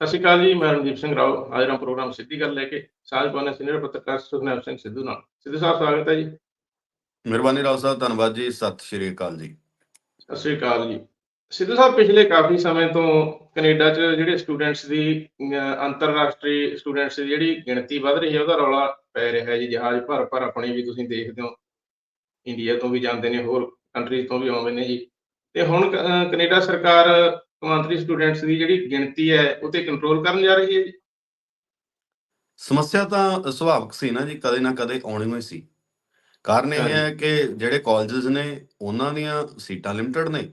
ਸਤਿ ਸ਼੍ਰੀ ਅਕਾਲ ਜੀ ਮੈਂ ਰਣਦੀਪ ਸਿੰਘ ਰਾਓ ਅੱਜ ਦਾ ਪ੍ਰੋਗਰਾਮ ਸਿੱਧੀ ਗੱਲ ਲੈ ਕੇ ਪਾਉਣੇ ਸੀਨੀਅਰ ਪੱਤਰਕਾਰ ਸੁਖਨੇਮ ਸਿੰਘ ਸਿੱਧੂ ਨਾਲ। ਸਿੱਧੂ ਸਾਹਿਬ ਸਵਾਗਤ ਹੈ ਜੀ। ਮਿਹਰਬਾਨੀ ਰਾਓ ਸਾਹਿਬ ਧੰਨਵਾਦ ਜੀ ਸਤਿ ਸ਼੍ਰੀ ਅਕਾਲ ਜੀ। ਸਤਿ ਸ਼੍ਰੀ ਅਕਾਲ ਜੀ। ਸਿੱਧੂ ਸਾਹਿਬ ਪਿਛਲੇ ਕਾਫੀ ਸਮੇਂ ਤੋਂ ਕੈਨੇਡਾ 'ਚ ਜਿਹੜੇ ਸਟੂਡੈਂਟਸ ਦੀ ਅੰਤਰਰਾਸ਼ਟਰੀ ਸਟੂਡੈਂਟਸ ਦੀ ਜਿਹੜੀ ਗਿਣਤੀ ਵੱਧ ਰਹੀ ਹੈ ਉਹਦਾ ਰੌਲਾ ਪੈ ਰਿਹਾ ਹੈ ਜੀ। ਜਹਾਜ਼ ਭਰ ਭਰ ਆਪਣੇ ਵੀ ਤੁਸੀਂ ਦੇਖਦੇ ਹੋ। ਇੰਡੀਆ ਤੋਂ ਵੀ ਜਾਂਦੇ ਨੇ ਹੋਰ ਕੰਟਰੀਜ਼ ਤੋਂ ਵੀ ਆਉਂਦੇ ਨੇ ਜੀ। ਤੇ ਹੁਣ ਕੈਨੇਡਾ ਸਰਕਾਰ ਕੌਮਾਂਤਰੀ ਸਟੂਡੈਂਟਸ ਦੀ ਜਿਹੜੀ ਗਿਣਤੀ ਹੈ ਉਹ ਕੰਟਰੋਲ ਕਰਨ ਜਾ ਰਹੀ ਹੈ ਜੀ? ਸਮੱਸਿਆ ਤਾਂ ਸੁਭਾਵਿਕ ਸੀ ਨਾ ਜੀ ਕਦੇ ਨਾ ਕਦੇ ਆਉਣੀ ਹੋਈ ਸੀ। ਕਾਰਨ ਇਹ ਹੈ ਕਿ ਜਿਹੜੇ ਕਾਲਜਸ ਨੇ ਉਹਨਾਂ ਦੀਆਂ ਸੀਟਾਂ ਲਿਮਟਿਡ ਨੇ।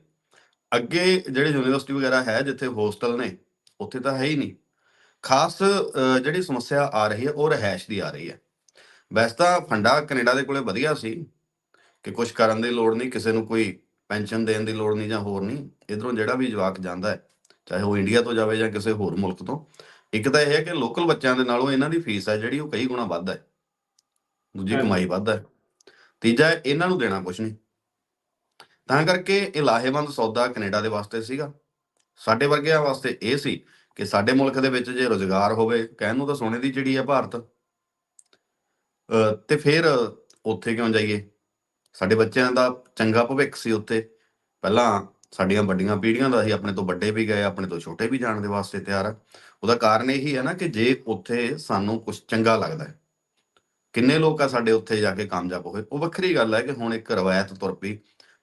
ਅੱਗੇ ਜਿਹੜੇ ਯੂਨੀਵਰਸਿਟੀ ਵਗੈਰਾ ਹੈ ਜਿੱਥੇ ਹੋਸਟਲ ਨੇ ਉੱਥੇ ਤਾਂ ਹੈ ਹੀ ਨਹੀਂ। ਖਾਸ ਜਿਹੜੀ ਸਮੱਸਿਆ ਆ ਰਹੀ ਹੈ ਉਹ ਰਹਿائش ਦੀ ਆ ਰਹੀ ਹੈ। ਵੈਸੇ ਤਾਂ ਫੰਡਾ ਕੈਨੇਡਾ ਦੇ ਕੋਲੇ ਵਧੀਆ ਸੀ ਕਿ ਕੁਝ ਕਰਨ ਦੀ ਲੋੜ ਨਹੀਂ ਕਿਸੇ ਨੂੰ ਕੋਈ ਪੈਨਸ਼ਨ ਦੇਣ ਦੀ ਲੋੜ ਨਹੀਂ ਜਾਂ ਹੋਰ ਨਹੀਂ ਇਧਰੋਂ ਜਿਹੜਾ ਵੀ ਜਵਾਕ ਜਾਂਦਾ ਹੈ ਚਾਹੇ ਉਹ ਇੰਡੀਆ ਤੋਂ ਜਾਵੇ ਜਾਂ ਕਿਸੇ ਹੋਰ ਮੁਲਕ ਤੋਂ ਇੱਕ ਤਾਂ ਇਹ ਹੈ ਕਿ ਲੋਕਲ ਬੱਚਿਆਂ ਦੇ ਨਾਲੋਂ ਇਹਨਾਂ ਦੀ ਫੀਸ ਹੈ ਜਿਹੜੀ ਉਹ ਕਈ ਗੁਣਾ ਵੱਧ ਹੈ ਦੂਜੀ। ਕਮਾਈ ਵੱਧ ਹੈ। ਤੀਜਾ ਇਹਨਾਂ ਨੂੰ ਦੇਣਾ ਕੁਝ ਨਹੀਂ। ਤਾਂ ਕਰਕੇ ਇਹ ਲਾਹੇਵੰਦ ਸੌਦਾ ਕੈਨੇਡਾ ਦੇ ਵਾਸਤੇ ਸੀਗਾ। ਸਾਡੇ ਵਰਗਿਆਂ ਵਾਸਤੇ ਇਹ ਸੀ ਕਿ ਸਾਡੇ ਮੁਲਕ ਦੇ ਵਿੱਚ ਜੇ ਰੋਜ਼ਗਾਰ ਹੋਵੇ ਕਹਿਣ ਨੂੰ ਤਾਂ ਸੋਨੇ ਦੀ ਚਿੜੀ ਹੈ ਭਾਰਤ। ਤੇ ਫਿਰ ਉੱਥੇ ਕਿਉਂ ਜਾਈਏ? ਸਾਡੇ ਬੱਚਿਆਂ ਦਾ ਚੰਗਾ ਭਵਿੱਖ ਸੀ ਉੱਥੇ। ਪਹਿਲਾਂ ਸਾਡੀਆਂ ਵੱਡੀਆਂ ਪੀੜ੍ਹੀਆਂ ਦਾ ਸੀ ਆਪਣੇ ਤੋਂ ਵੱਡੇ ਵੀ ਗਏ, ਆਪਣੇ ਤੋਂ ਛੋਟੇ ਵੀ ਜਾਣ ਦੇ ਵਾਸਤੇ ਤਿਆਰ ਆ। ਉਹਦਾ ਕਾਰਨ ਇਹੀ ਹੈ ਨਾ ਕਿ ਜੇ ਉੱਥੇ ਸਾਨੂੰ ਕੁਝ ਚੰਗਾ ਲੱਗਦਾ ਹੈ, ਕਿੰਨੇ ਲੋਕ ਆ ਸਾਡੇ ਉੱਥੇ ਜਾ ਕੇ ਕਾਮਯਾਬ ਹੋਏ। ਉਹ ਵੱਖਰੀ ਗੱਲ ਹੈ ਕਿ ਹੁਣ ਇੱਕ ਰਵਾਇਤ ਤੁਰ ਪਈ,